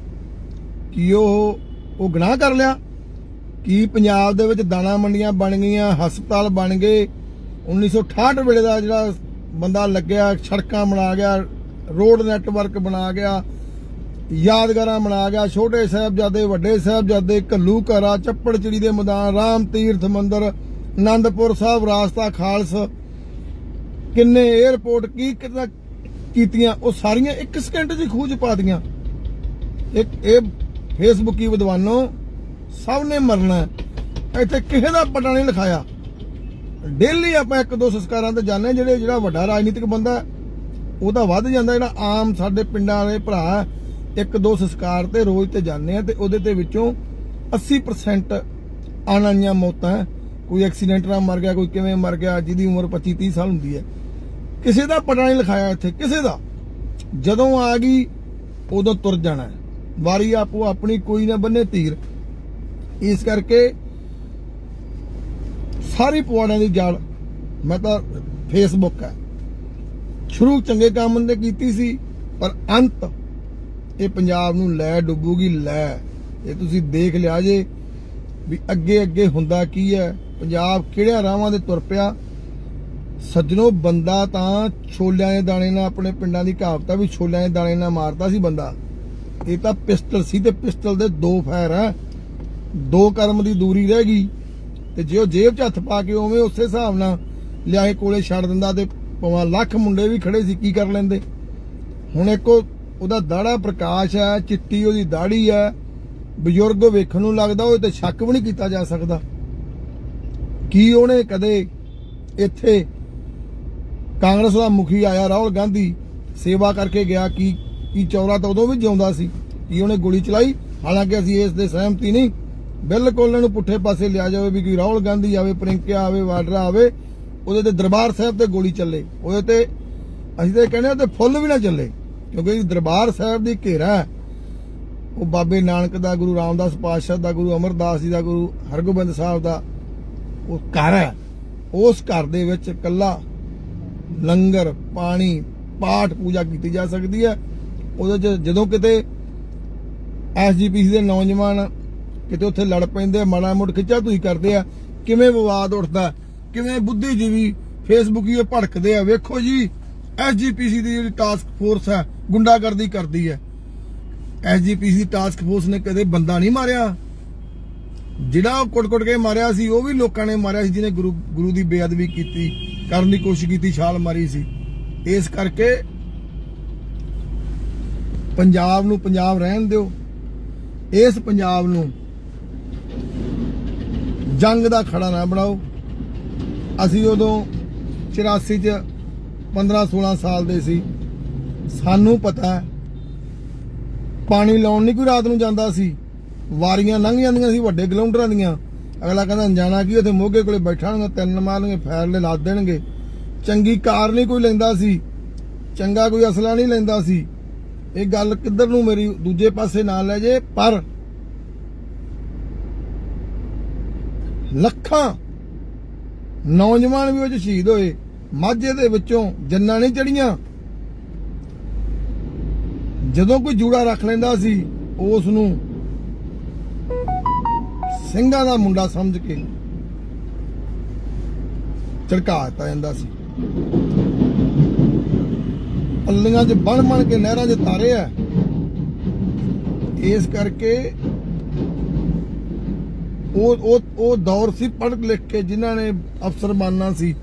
ਕਿ ਉਹ ਉਹ ਗੁਨਾਹ ਕਰ ਲਿਆ? ਕੀ ਪੰਜਾਬ ਦੇ ਵਿੱਚ ਦਾਣਾ ਮੰਡੀਆਂ ਬਣ ਗਈਆਂ, ਹਸਪਤਾਲ ਬਣ ਗਏ? 1968 ਵੇਲੇ ਦਾ ਜਿਹੜਾ ਬੰਦਾ ਲੱਗਿਆ, ਸੜਕਾਂ ਬਣਾ ਗਿਆ, ਰੋਡ ਨੈਟਵਰਕ ਬਣਾ ਗਿਆ, ਯਾਦਗਾਰਾਂ ਬਣਾ ਗਿਆ, ਛੋਟੇ ਸਾਹਿਬਜ਼ਾਦੇ, ਵੱਡੇ ਸਾਹਿਬਜ਼ਾਦੇ ਕੱਲੂ ਘਰਾ, ਚੱਪੜ ਚਿੜੀ ਦੇ ਮੈਦਾਨ, ਰਾਮ ਤੀਰਥ ਮੰਦਿਰ ਆਨੰਦਪੁਰ ਸਾਹਿਬ, ਰਾਸਤਾ ਖਾਲਸ ਕਿੰਨੇ 에어ਪੋਰਟ ਕੀ ਕਿੰਨਾ ਕੀਤੀਆਂ ਉਹ ਸਾਰੀਆਂ ਇੱਕ ਸਕਿੰਟ 'ਚ ਹੀ ਖੂਜ ਪਾ ਦੀਆਂ ਇੱਕ ਇਹ ਫੇਸਬੁੱਕੀ ਵਿਦਵਾਨੋ ਸਭ ਨੇ ਮਰਨਾ ਇੱਥੇ ਕਿਸੇ ਦਾ ਪਤਾ ਨਹੀਂ ਲਿਖਾਇਆ। ਡੇਲੀ ਆਪਾਂ ਇੱਕ ਦੋ ਸੰਸਕਾਰਾਂ ਤੇ ਜਾਂਦੇ ਹਾਂ, ਜਿਹੜੇ ਜਿਹੜਾ ਵੱਡਾ ਰਾਜਨੀਤਿਕ ਬੰਦਾ ਹੈ, ਉਹਦਾ ਵੱਧ ਜਾਂਦਾ ਜਿਹੜਾ ਆਮ ਸਾਡੇ ਪਿੰਡਾਂ ਵਾਲੇ ਭਰਾ ਇੱਕ ਦੋ ਸੰਸਕਾਰ ਤੇ ਰੋਜ਼ ਤੇ ਜਾਂਦੇ ਆ ਤੇ ਉਹਦੇ ਤੇ ਵਿੱਚੋਂ 80% ਆਣਾਈਆਂ ਮੌਤਾਂ ਕੋਈ ਐਕਸੀਡੈਂਟ ਨਾਲ ਮਰ ਗਿਆ ਕੋਈ ਕਿਵੇਂ ਮਰ ਗਿਆ ਜਿਹਦੀ ਉਮਰ 25 30 ਸਾਲ ਹੁੰਦੀ ਹੈ। ਕਿਸੇ ਦਾ ਪਤਾ ਨਹੀਂ ਲਿਖਾਇਆ ਇੱਥੇ, ਕਿਸੇ ਦਾ। ਜਦੋਂ ਆ ਗਈ, ਉਦੋਂ ਤੁਰ ਜਾਣਾ ਵਾਰੀ ਆਪੋ ਆਪਣੀ ਕੋਈ ਨਾ ਬੰਨੇ ਤੀਰ ਇਸ ਕਰਕੇ ਸਾਰੀ ਪਵਾੜਾਂ ਦੀ ਜੜ ਮੈਂ ਤਾਂ ਫੇਸਬੁੱਕ ਹੈ। ਸ਼ੁਰੂ ਚੰਗੇ ਕੰਮ ਨੇ ਕੀਤੀ ਸੀ, ਪਰ ਅੰਤ ਇਹ ਪੰਜਾਬ ਨੂੰ ਲੈ ਡੁੱਬੂਗੀ, ਲੈ। ਇਹ ਤੁਸੀਂ ਦੇਖ ਲਿਆ ਜੇ ਵੀ ਅੱਗੇ ਅੱਗੇ ਹੁੰਦਾ ਕੀ ਹੈ। ਪੰਜਾਬ ਕਿਹੜਿਆਂ ਰਾਹਾਂ ਦੇ ਤੁਰ ਪਿਆ ਸੱਜਣੋ, ਬੰਦਾ ਤਾਂ ਛੋਲਿਆਂ ਦੇ ਦਾਣੇ ਨਾਲ ਆਪਣੇ ਪਿੰਡਾਂ ਦੀ ਕਹਾਵਤ ਵੀ ਛੋਲਿਆਂ ਦੇ ਦਾਣੇ ਨਾਲ ਮਾਰਦਾ ਸੀ ਬੰਦਾ। ਇਹ ਤਾਂ ਪਿਸਟਲ ਸੀ ਤੇ ਪਿਸਟਲ ਦੇ ਦੋ ਫਾਇਰ ਆ। ਦੋ ਕਰਮ ਦੀ ਦੂਰੀ ਰਹਿ ਗਈ। ਤੇ ਜੇ ਉਹ ਜੇਬ 'ਚ ਹੱਥ ਪਾ ਕੇ ਉਵੇਂ ਉਸੇ ਹਿਸਾਬ ਨਾਲ ਲਿਆਏ ਕੋਲੇ ਛੱਡ ਦਿੰਦਾ ਤੇ ਪਵਾ ਲੱਖ ਮੁੰਡੇ ਵੀ ਖੜੇ ਸੀ, ਕੀ ਕਰ ਲੈਂਦੇ? ਹੁਣ ਇੱਕੋ ਉਹਦਾ ਦਾੜਾ ਪ੍ਰਕਾਸ਼ ਹੈ ਚਿੱਟੀ ਉਹਦੀ ਦਾੜੀ ਹੈ ਬਜ਼ੁਰਗ ਵੇਖਣ ਨੂੰ ਲੱਗਦਾ ਉਹ ਤੇ ਸ਼ੱਕ ਵੀ ਨਹੀਂ ਕੀਤਾ ਜਾ ਸਕਦਾ। ਕੀ ਉਹਨੇ ਕਦੇ ਇੱਥੇ ਕਾਂਗਰਸ ਦਾ ਮੁਖੀ ਆਇਆ ਰਾਹੁਲ ਗਾਂਧੀ। ਸੇਵਾ ਕਰਕੇ ਗਿਆ ਕੀ ਕੀ ਚੌਰਾ ਤਾਂ ਉਦੋਂ ਵੀ ਜਿਉਂਦਾ ਸੀ, ਕੀ ਉਹਨੇ ਗੋਲੀ ਚਲਾਈ? ਹਾਲਾਂਕਿ ਅਸੀਂ ਇਸ ਦੇ ਸਹਿਮਤੀ ਨਹੀਂ। ਬਿਲਕੁਲ ਇਹਨਾਂ ਨੂੰ ਪੁੱਠੇ ਪਾਸੇ ਲਿਆ ਜਾਵੇ ਵੀ ਕੋਈ ਰਾਹੁਲ ਗਾਂਧੀ ਆਵੇ ਪ੍ਰਿੰਕਿਆ ਆਵੇ, ਵਾਡਰਾ ਆਵੇ, ਉਹਦੇ ਤੇ ਦਰਬਾਰ ਸਾਹਿਬ ਤੇ ਗੋਲੀ ਚੱਲੇ। ਉਹਦੇ ਤੇ ਅਸੀਂ ਤਾਂ ਇਹ ਕਹਿੰਦੇ ਹਾਂ ਤੇ ਫੁੱਲ ਵੀ ਨਾ ਚੱਲੇ, ਕਿਉਂਕਿ ਦਰਬਾਰ ਸਾਹਿਬ ਦੀ ਘੇਰਾ ਹੈ। ਉਹ ਬਾਬੇ ਨਾਨਕ ਦਾ, ਗੁਰੂ ਰਾਮਦਾਸ ਪਾਤਸ਼ਾਹ ਦਾ, ਗੁਰੂ ਅਮਰਦਾਸ ਜੀ ਦਾ, ਗੁਰੂ ਹਰਗੋਬਿੰਦ ਸਾਹਿਬ ਦਾ ਉਹ ਘਰ ਹੈ। ਉਸ ਘਰ ਦੇ ਵਿੱਚ ਇਕੱਲਾ ਲੰਗਰ, ਪਾਣੀ, ਪਾਠ ਪੂਜਾ ਕੀਤੀ ਜਾ ਸਕਦੀ ਹੈ। ਉਹਦੇ ਚ ਜਦੋਂ ਕਿਤੇ ਐਸਜੀਪੀਸੀ ਦੇ ਨੌਜਵਾਨ ਕਿਤੇ ਉੱਥੇ ਲੜ ਪੈਂਦੇ ਮਾੜਾ ਮੋੜ ਖਿੱਚਾ ਤੁਸੀਂ ਕਰਦੇ ਆ, ਕਿਵੇਂ ਵਿਵਾਦ ਉੱਠਦਾ, ਕਿਵੇਂ ਬੁੱਧੀਜੀਵੀ ਫੇਸਬੁੱਕੀ ਭੜਕਦੇ ਆ। ਵੇਖੋ ਜੀ, ਐਸਜੀਪੀਸੀ ਦੀ ਜਿਹੜੀ ਟਾਸਕ ਫੋਰਸ ਹੈ, ਗੁੰਡਾਗਰਦੀ ਕਰਦੀ ਹੈ। ਐਸਜੀਪੀਸੀ ਦੀ ਟਾਸਕ ਫੋਰਸ ਨੇ ਕਦੇ ਬੰਦਾ ਨਹੀਂ ਮਾਰਿਆ। ਜਿਹੜਾ ਉਹ ਕੁੱਟ-ਕੁੱਟ ਕੇ ਮਾਰਿਆ ਸੀ, ਉਹ ਵੀ ਲੋਕਾਂ ਨੇ ਮਾਰਿਆ ਸੀ, ਜਿਹਨੇ ਗੁਰੂ ਗੁਰੂ ਦੀ ਬੇਅਦਬੀ ਕੀਤੀ। ਕਰਨ ਦੀ ਕੋਸ਼ਿਸ਼ ਕੀਤੀ, ਛਾਲ ਮਾਰੀ ਸੀ। ਇਸ ਕਰਕੇ ਪੰਜਾਬ ਨੂੰ ਪੰਜਾਬ ਰਹਿਣ ਦਿਓ। ਇਸ ਪੰਜਾਬ ਨੂੰ ਜੰਗ ਦਾ ਖੜਾ ਨਾ ਬਣਾਓ। ਅਸੀਂ ਉਦੋਂ 84 ਚ 15 16 ਸਾਲ ਦੇ ਸੀ। ਸਾਨੂੰ ਪਤਾ ਪਾਣੀ ਲਾਉਣ ਨਹੀਂ ਕੋਈ ਰਾਤ ਨੂੰ ਜਾਂਦਾ ਸੀ। ਵਾਰੀਆਂ ਲੰਘ ਜਾਂਦੀਆਂ ਸੀ, ਵੱਡੇ ਗਲਾਉਂਡਰਾਂ ਦੀਆਂ। ਅਗਲਾ ਕਹਿੰਦਾ ਜਾਣਾ ਕੀ, ਉੱਥੇ ਮੋਗੇ ਕੋਲੇ ਬੈਠਾਂਗੇ ਤਿੰਨ ਮਾਰਨਗੇ ਫੈਰਲੇ ਲਾ ਦੇਣਗੇ। ਚੰਗੀ ਕਾਰ ਨਹੀਂ ਕੋਈ ਲੈਂਦਾ ਸੀ, ਚੰਗਾ ਕੋਈ ਅਸਲਾ ਨਹੀਂ ਲੈਂਦਾ ਸੀ। ਇਹ ਗੱਲ ਕਿੱਧਰ ਨੂੰ ਮੇਰੀ ਦੂਜੇ ਪਾਸੇ ਨਾ ਲੈ ਜੇ ਪਰ ਲੱਖਾਂ ਨੌਜਵਾਨ ਵੀ ਉਹ 'ਚ ਸ਼ਹੀਦ ਹੋਏ, ਮਾਝੇ ਦੇ ਵਿੱਚੋਂ ਜੰਨਾਂ ਨਹੀਂ ਚੜੀਆਂ ਜਦੋਂ ਕੋਈ ਜੂੜਾ ਰੱਖ ਲੈਂਦਾ ਸੀ, ਉਸ ਨੂੰ ਸਿੰਘਾਂ ਦਾ ਮੁੰਡਾ ਸਮਝ ਕੇ ਝੜਕਾ ਦਿੱਤਾ ਜਾਂਦਾ ਸੀ। ਪੱਲੀਆਂ 'ਚ ਬਣ ਬਣ ਕੇ ਨਹਿਰਾਂ 'ਚ ਤਾਰੇ ਆ। ਇਸ ਕਰਕੇ ਉਹ ਉਹ ਉਹ ਦੌਰ ਸੀ ਪੜ੍ਹ ਲਿਖ ਕੇ ਜਿਨ੍ਹਾਂ ਨੇ ਅਫਸਰ ਬਣਨਾ ਸੀ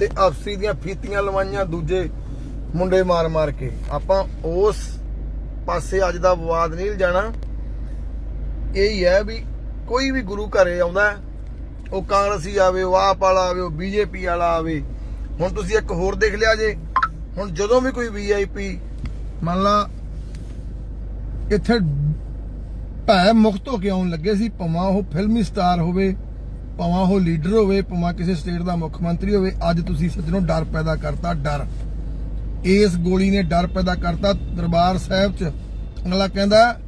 ਤੇ ਅਫਸਰੀ ਦੀਆਂ ਫੀਤੀਆਂ ਲਵਾਈਆਂ ਦੂਜੇ ਮੁੰਡੇ ਮਾਰ ਮਾਰ ਕੇ। ਆਪਾਂ ਉਸ ਪਾਸੇ ਅੱਜ ਦਾ ਵਿਵਾਦ ਨਹੀਂ ਜਾਣਾ। ਇਹ ਹੀ ਹੈ ਵੀ ਕੋਈ ਵੀ ਗੁਰੂ ਘਰੇ ਆਉਂਦਾ ਉਹ ਕਾਂਗਰਸੀ ਆਵੇ, ਉਹ ਆਪ ਵਾਲਾ ਆਵੇ, ਉਹ ਬੀਜੇਪੀ ਵਾਲਾ ਆਵੇ, ਹੁਣ ਤੁਸੀਂ ਇੱਕ ਹੋਰ ਦੇਖ ਲਿਆ ਜੇ, ਹੁਣ ਜਦੋਂ ਵੀ ਕੋਈ ਵੀਆਈਪੀ ਮੰਨ ਲਾ, ਇੱਥੇ ਭੈ ਮੁਕਤ ਹੋ ਕੇ ਆਉਣ ਲੱਗੇ ਸੀ, ਭਾਵੇਂ ਉਹ ਫਿਲਮੀ ਸਟਾਰ ਹੋਵੇ, ਭਾਵੇਂ ਉਹ ਲੀਡਰ ਹੋਵੇ, ਭਾਵੇਂ ਕਿਸੇ ਸਟੇਟ ਦਾ ਮੁੱਖ ਮੰਤਰੀ ਹੋਵੇ, ਅੱਜ ਤੁਸੀਂ ਸੱਜਣੋਂ ਡਰ ਪੈਦਾ ਕਰਤਾ, ਡਰ। ਇਸ ਗੋਲੀ ਨੇ ਡਰ ਪੈਦਾ ਕਰਤਾ, ਦਰਬਾਰ ਸਾਹਿਬ 'ਚ, ਅਗਲਾ ਕਹਿੰਦਾ,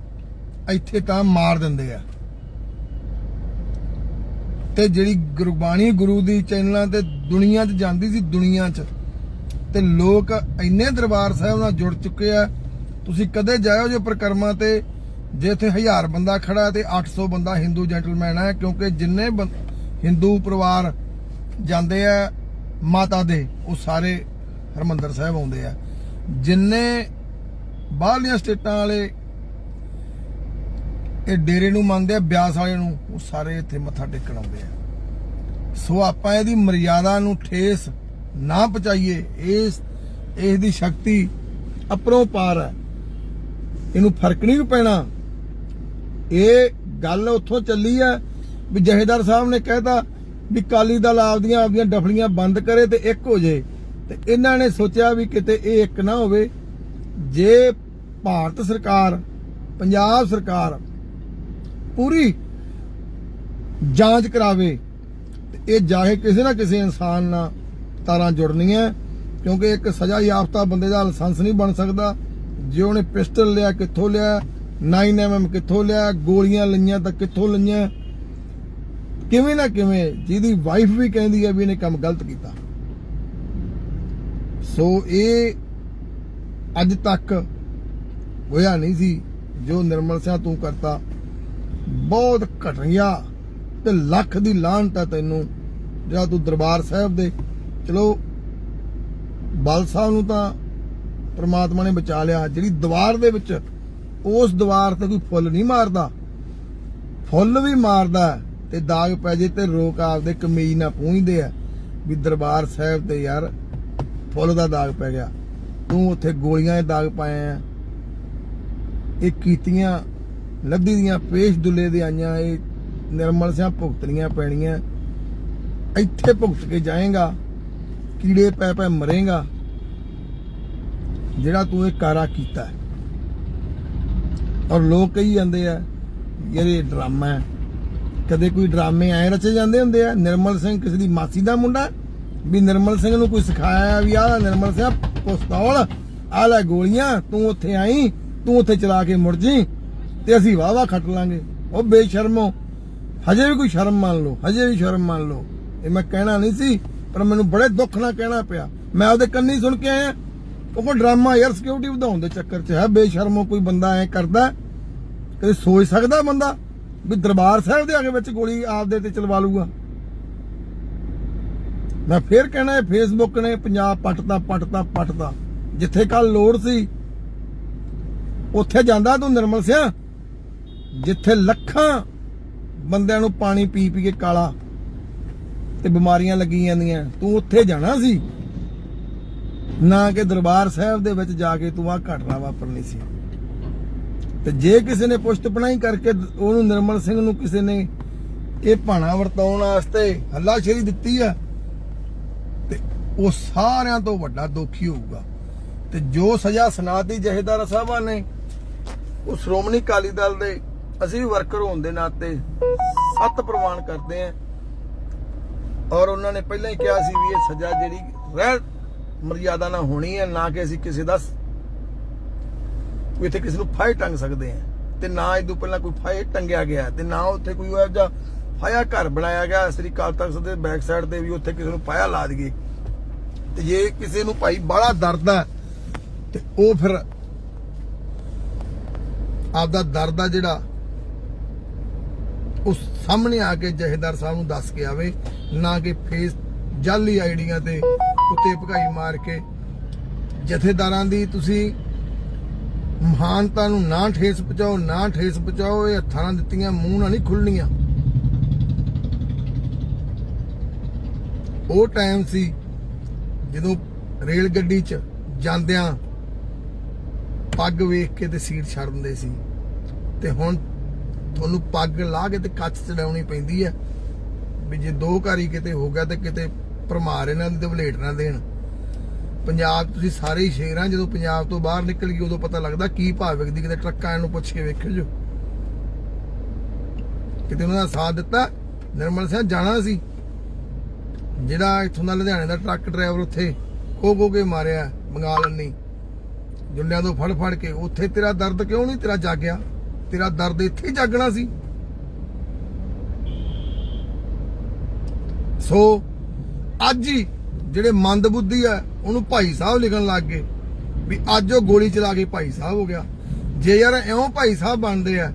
ਇੱਥੇ ਤਾਂ ਮਾਰ ਦਿੰਦੇ ਆ। ਤੇ ਜਿਹੜੀ ਗੁਰਬਾਣੀ ਗੁਰੂ ਦੀ ਚੈਨਲਾਂ ਤੇ ਦੁਨੀਆ 'ਚ ਜਾਂਦੀ ਸੀ, ਦੁਨੀਆ 'ਚ। ਤੇ ਲੋਕ ਇੰਨੇ ਦਰਬਾਰ ਸਾਹਿਬ ਨਾਲ ਜੁੜ ਚੁੱਕੇ ਆ। ਤੁਸੀਂ ਕਦੇ ਜਾਇਓ ਜੇ ਪ੍ਰਕਰਮਾਂ ਤੇ, ਜੇ ਇੱਥੇ 1000 ਬੰਦਾ ਖੜਾ ਹੈ ਤੇ 800 ਬੰਦਾ ਹਿੰਦੂ ਜੈਂਟਲਮੈਨ ਹੈ, ਕਿਉਂਕਿ ਜਿੰਨੇ ਬੰ- ਹਿੰਦੂ ਪਰਿਵਾਰ ਜਾਂਦੇ ਆ, ਮਾਤਾ ਦੇ, ਉਹ ਸਾਰੇ ਹਰਮੰਦਰ ਸਾਹਿਬ ਆਉਂਦੇ ਆ। ਜਿੰਨੇ ਬਾਹਰਲੀਆਂ ਸਟੇਟਾਂ ਵਾਲੇ ਇਹ ਡੇਰੇ ਨੂੰ ਮੰਨਦੇ ਆ, ਬਿਆਸ ਵਾਲੇ ਨੂੰ, ਉਹ ਸਾਰੇ ਇੱਥੇ ਮੱਥਾ ਟੇਕਣ ਆਉਂਦੇ ਆ। ਸੋ ਆਪਾਂ ਇਹਦੀ ਮਰਿਆਦਾ ਨੂੰ ਠੇਸ ਨਾ ਪਹੁੰਚਾਈਏ, ਇਸ ਇਸ ਦੀ ਸ਼ਕਤੀ ਅਪਰੋਂ ਪਾਰ ਹੈ। ਇਹਨੂੰ ਫ਼ਰਕ ਨਹੀਂ ਪੈਣਾ। ਇਹ ਗੱਲ ਉੱਥੋਂ ਚੱਲੀ ਆ ਵੀ ਜਹੇਦਾਰ ਸਾਹਿਬ ਨੇ ਕਹਿਤਾ ਵੀ ਕਾਲੀ ਦਲ ਆਪਦੀਆਂ ਆਪਦੀਆਂ ਡਫਲੀਆਂ ਬੰਦ ਕਰੇ ਤੇ ਇੱਕ ਹੋ ਜੇ। ਤੇ ਇਹਨਾਂ ਨੇ ਸੋਚਿਆ ਵੀ ਕਿਤੇ ਇਹ ਇੱਕ ਨਾ ਹੋਵੇ। ਜੇ ਭਾਰਤ ਸਰਕਾਰ, ਪੰਜਾਬ ਸਰਕਾਰ ਪੂਰੀ ਜਾਂਚ ਕਰਾਵੇ। ਤੇ ਇਹ ਜਾਹੇ ਕਿਸੇ ਨਾ ਕਿਸੇ ਇਨਸਾਨ ਨਾਲ ਤਾਰਾਂ ਜੁੜਨੀਆਂ ਕਿਉਂਕਿ ਇੱਕ ਸਜ਼ਾ ਯਾਫਤਾ ਬੰਦੇ ਦਾ ਲਾਇਸੈਂਸ ਨਹੀਂ ਬਣ ਸਕਦਾ। ਜੇ ਉਹਨੇ ਪਿਸਟਲ ਲਿਆ, ਕਿੱਥੋਂ ਲਿਆ 9mm ਕਿੱਥੋਂ ਲਿਆ, ਗੋਲੀਆਂ ਲਈਆਂ ਤਾਂ ਕਿੱਥੋਂ ਲਈਆਂ? ਕਿਵੇਂ ਨਾ ਕਿਵੇਂ ਜਿਹਦੀ ਵਾਈਫ ਵੀ ਕਹਿੰਦੀ ਹੈ ਵੀ ਇਹਨੇ ਕੰਮ ਗਲਤ ਕੀਤਾ। ਸੋ ਇਹ ਅੱਜ ਤੱਕ ਹੋਇਆ ਨਹੀਂ ਸੀ, ਜੋ ਨਿਰਮਲ ਸਿੰਘ ਤੂੰ ਕਰਤਾ। ਬਹੁਤ ਘਟੀਆ ਤੇ ਲੱਖ ਦੀ ਲਾਹਨਤ ਹੈ ਤੈਨੂੰ। ਜਿਹੜਾ ਤੂੰ ਦਰਬਾਰ ਸਾਹਿਬ ਦੇ, ਚਲੋ, ਬਲ ਸਾਹਿਬ ਨੂੰ ਤਾਂ ਪ੍ਰਮਾਤਮਾ ਨੇ ਬਚਾ ਲਿਆ, ਜਿਹੜੀ ਦੀਵਾਰ ਦੇ ਵਿੱਚ ਉਸ ਦੀਵਾਰ ਤੇ ਕੋਈ ਫੁੱਲ ਨਹੀਂ ਮਾਰਦਾ। ਫੁੱਲ ਵੀ ਮਾਰਦਾ ਤੇ ਦਾਗ ਪੈ ਜੇ ਤੇ ਰੋਕ ਆਪਦੇ ਕਮੀਜ਼ ਨਾਲ ਪੂੰਝਦੇ ਆ ਵੀ ਦਰਬਾਰ ਸਾਹਿਬ ਤੇ ਯਾਰ ਫੁੱਲ ਦਾ ਦਾਗ ਪੈ ਗਿਆ। ਤੂੰ ਉੱਥੇ ਗੋਲੀਆਂ ਦੇ ਦਾਗ ਪਾਏ ਆ। ਇਹ ਕੀਤੀਆਂ ਲੱਦੀ ਦੀਆਂ ਪੇਸ਼ ਦੁੱਲੇ ਦੇ ਆਈਆਂ, ਇਹ ਨਿਰਮਲ ਸਿੰਘ ਭੁਗਤਣੀਆਂ ਪੈਣੀਆਂ। ਇੱਥੇ ਭੁਗਤ ਕੇ ਜਾਏਗਾ, ਕੀੜੇ ਪੈ ਪੈ ਮਰੇਗਾ, ਜਿਹੜਾ ਤੂੰ ਇਹ ਕਾਰਾ ਕੀਤਾ ਔਰ ਲੋਕ ਕਹੀ ਜਾਂਦੇ ਆ, ਯਾਰ ਇਹ ਡਰਾਮਾ ਹੈ। ਕਦੇ ਕੋਈ ਡਰਾਮੇ ਐ ਰਚੇ ਜਾਂਦੇ ਹੁੰਦੇ ਆ, ਨਿਰਮਲ ਸਿੰਘ ਕਿਸੇ ਦੀ ਮਾਸੀ ਦਾ ਮੁੰਡਾ ਵੀ ਨਿਰਮਲ ਸਿੰਘ ਨੂੰ ਕੋਈ ਸਿਖਾਇਆ ਵੀ ਆਹ ਨਿਰਮਲ ਸਿੰਘ ਪਿਸਤੌਲ ਆ ਲੈ ਗੋਲੀਆਂ, ਤੂੰ ਉੱਥੇ ਆਈ, ਤੂੰ ਉੱਥੇ ਚਲਾ ਕੇ ਮੁੜ ਜੀ ਤੇ ਅਸੀਂ ਵਾਹ ਵਾਹ ਖੱਟ ਲਾਂਗੇ। ਉਹ ਬੇਸ਼ਰਮੋ ਹਜੇ ਵੀ ਕੋਈ ਸ਼ਰਮ ਮੰਨ ਲਓ, ਹਜੇ ਵੀ ਸ਼ਰਮ ਮੰਨ ਲਓ। ਇਹ ਮੈਂ ਕਹਿਣਾ ਨਹੀਂ ਸੀ, ਪਰ ਮੈਨੂੰ ਬੜੇ ਦੁੱਖ ਨਾਲ ਕਹਿਣਾ ਪਿਆ। ਮੈਂ ਉਹਦੇ ਕੰਨੀ ਸੁਣ ਕੇ ਆਇਆ। ਉਹ ਕੋਈ ਡਰਾਮਾ ਯਾਰ ਸਿਕਿਉਰਿਟੀ ਵਧਾਉਣ ਦੇ ਚੱਕਰ 'ਚ ਹੈ। ਬੇਸ਼ਰਮੋ ਕੋਈ ਬੰਦਾ ਐ ਕਰਦਾ ਕਦੇ ਸੋਚ ਸਕਦਾ ਬੰਦਾ ਵੀ ਦਰਬਾਰ ਸਾਹਿਬ ਦੇ ਅੱਗੇ ਵਿੱਚ ਗੋਲੀ ਆਪਦੇ ਤੇ ਚਲਵਾ ਲੂਗਾ ਮੈਂ ਫੇਰ ਕਹਿਣਾ ਹੈ ਫੇਸਬੁੱਕ ਨੇ ਪੰਜਾਬ ਪੱਟਦਾ ਪੱਟਦਾ ਪੱਟਦਾ। ਜਿੱਥੇ ਕੱਲ ਲੋੜ ਸੀ, ਉੱਥੇ ਜਾਂਦਾ ਤੂੰ ਨਿਰਮਲ ਸਿਆ ਜਿੱਥੇ ਲੱਖਾਂ ਬੰਦਿਆਂ ਨੂੰ ਪਾਣੀ ਪੀ ਪੀ ਕੇ ਕਾਲਾ ਤੇ ਬਿਮਾਰੀਆਂ ਲੱਗੀ ਜਾਂਦੀਆਂ, ਤੂੰ ਉੱਥੇ ਜਾਣਾ ਸੀ? ਨਾ ਕਿ ਦਰਬਾਰ ਸਾਹਿਬ ਦੇ ਵਿੱਚ ਜਾ ਕੇ ਤੂੰ ਆ ਘਟਨਾ ਵਾਪਰਨੀ ਸੀ। ਤੇ ਜੇ ਕਿਸੇ ਨੇ ਪੁਸ਼ਤ ਪਣਾਈ ਕਰਕੇ ਉਹਨੂੰ ਨਿਰਮਲ ਸਿੰਘ ਨੂੰ ਕਿਸੇ ਨੇ ਇਹ ਭਾਣਾ ਵਰਤਾਉਣ ਵਾਸਤੇ ਹੱਲਾਸ਼ੇਰੀ ਦਿੱਤੀ ਆ, ਤੇ ਉਹ ਸਾਰਿਆਂ ਤੋਂ ਵੱਡਾ ਦੁਖੀ ਹੋਊਗਾ। ਤੇ ਜੋ ਸਜ਼ਾ ਸੁਣਾਤੀ ਜਹੇਦਾਰ ਸਾਹਿਬਾਂ ਨੇ, ਉਹ ਸ਼੍ਰੋਮਣੀ ਅਕਾਲੀ ਦਲ ਦੇ ਅਸੀਂ ਵੀ ਵਰਕਰ ਹੋਣ ਦੇ ਨਾਤੇ ਸੱਤ ਪ੍ਰਵਾਨ ਕਰਦੇ ਆਂ ਔਰ ਉਹਨਾਂ ਨੇ ਪਹਿਲਾਂ ਹੀ ਕਿਹਾ ਸੀ ਵੀ ਇਹ ਸਜ਼ਾ ਜਿਹੜੀ ਰਹਿ ਮਰਜ਼ਾਦਾ ਨਾਲ ਹੋਣੀ ਹੈ, ਨਾ ਕਿ ਅਸੀਂ ਕਿਸੇ ਦਾ ਕੋਈ ਇੱਥੇ ਕਿਸੇ ਨੂੰ ਫਾਇ ਟੰਗ ਸਕਦੇ ਆ ਤੇ ਨਾ ਇਹ ਪਹਿਲਾਂ ਕੋਈ ਫਾਇ ਟੰਗਿਆ ਗਿਆ। ਤੇ ਨਾ ਉੱਥੇ ਕੋਈ ਇਹੋ ਜਿਹਾ ਫਾਇਆ ਘਰ ਬਣਾਇਆ ਗਿਆ। ਸ੍ਰੀ ਕਾਲ ਤਖਤ ਦੇ ਬੈਕ ਸਾਈਡ ਤੇ ਵੀ ਉੱਥੇ ਕਿਸੇ ਨੂੰ ਫਾਇਆ ਲਾ ਦਈਏ। ਤੇ ਜੇ ਕਿਸੇ ਨੂੰ ਭਾਈ ਬੜਾ ਦਰਦ ਹੈ, ਤੇ ਉਹ ਫਿਰ ਆਪਦਾ ਦਰਦ ਆ ਜਿਹੜਾ ਉਸ ਸਾਹਮਣੇ ਆ ਕੇ ਜਹੇਦਾਰ ਸਾਹਿਬ ਨੂੰ ਦੱਸ ਕੇ ਆਵੇ, ਨਾ ਕਿ ਫੇਸ ਜਾਲੀ ਆਈਡੀਆਂ ਤੇ ਕੁੱਤੇ ਭਗਾਈ ਮਾਰ ਕੇ। ਜਥੇਦਾਰਾਂ ਦੀ ਤੁਸੀਂ ਮਹਾਨਤਾ ਨੂੰ ਨਾ ਠੇਸ ਪਹੁੰਚਾਓ, ਨਾ ਠੇਸ ਪਹੁੰਚਾਓ, ਇਹ ਹੱਥਾਂ ਨਾਲ ਦਿੱਤੀਆਂ, ਮੂੰਹ ਨਾਲ ਨਹੀਂ ਖੁੱਲਣੀਆਂ ਉਹ ਟਾਈਮ ਸੀ ਜਦੋਂ ਰੇਲ ਗੱਡੀ 'ਚ ਜਾਂਦਿਆਂ ਪੱਗ ਵੇਖ ਕੇ ਤੇ ਸੀਟ ਛੱਡ ਦਿੰਦੇ ਸੀ। ਤੇ ਹੁਣ ਤੁਹਾਨੂੰ ਪੱਗ ਲਾ ਕੇ ਤੇ ਕੱਚ ਚੜਾਉਣੀ ਪੈਂਦੀ ਹੈ। ਵੀ ਜੇ ਦੋ ਘਰ ਕਿਤੇ ਹੋ ਗਿਆ ਤੇ ਕਿਤੇ ਭਰਮਾਰ ਇਹਨਾਂ ਦੀ ਤੇ ਨਾ ਦੇਣ। ਪੰਜਾਬ ਤੁਸੀਂ ਸਾਰੇ ਹੀ ਸ਼ੇਰ ਜਦੋਂ ਪੰਜਾਬ ਤੋਂ ਬਾਹਰ ਨਿਕਲ ਗਈ ਉਦੋਂ ਪਤਾ ਲੱਗਦਾ ਕੀ ਭਾਅ ਵਿਕਦੀ ਕਿਤੇ ਟਰੱਕਾਂ ਨੂੰ ਪੁੱਛ ਕੇ ਵੇਖਿਓ ਜੋ। ਕਿਤੇ ਉਹਨਾਂ ਦਾ ਸਾਥ ਦਿੱਤਾ, ਨਿਰਮਲ ਸਿੰਘ ਜਾਣਾ ਸੀ। ਜਿਹੜਾ ਇੱਥੋਂ ਦਾ ਲੁਧਿਆਣੇ ਦਾ ਟਰੱਕ ਡਰਾਈਵਰ ਉੱਥੇ ਕੋ ਕੋ ਕੇ ਮਾਰਿਆ ਬੰਗਾਲ ਨਹੀਂ ਜੁੰਡਿਆਂ ਤੋਂ ਫੜ ਫੜ ਕੇ, ਉੱਥੇ ਤੇਰਾ ਦਰਦ ਕਿਉਂ ਨਹੀਂ, ਤੇਰਾ ਜਾਗਿਆ? ਤੇਰਾ ਦਰਦ ਇੱਥੇ ਜਾਗਣਾ ਸੀ। ਸੋ, ਅੱਜ ਹੀ ਜਿਹੜੇ ਮੰਦਬੁੱਧੀ ਆ, ਉਹਨੂੰ ਭਾਈ ਸਾਹਿਬ ਲਿਖਣ ਲੱਗ ਗਏ ਵੀ ਅੱਜ ਉਹ ਗੋਲੀ ਚਲਾ ਕੇ ਭਾਈ ਸਾਹਿਬ ਹੋ ਗਿਆ। ਜੇ ਯਾਰ ਐਉਂ ਭਾਈ ਸਾਹਿਬ ਬਣਦੇ ਆ,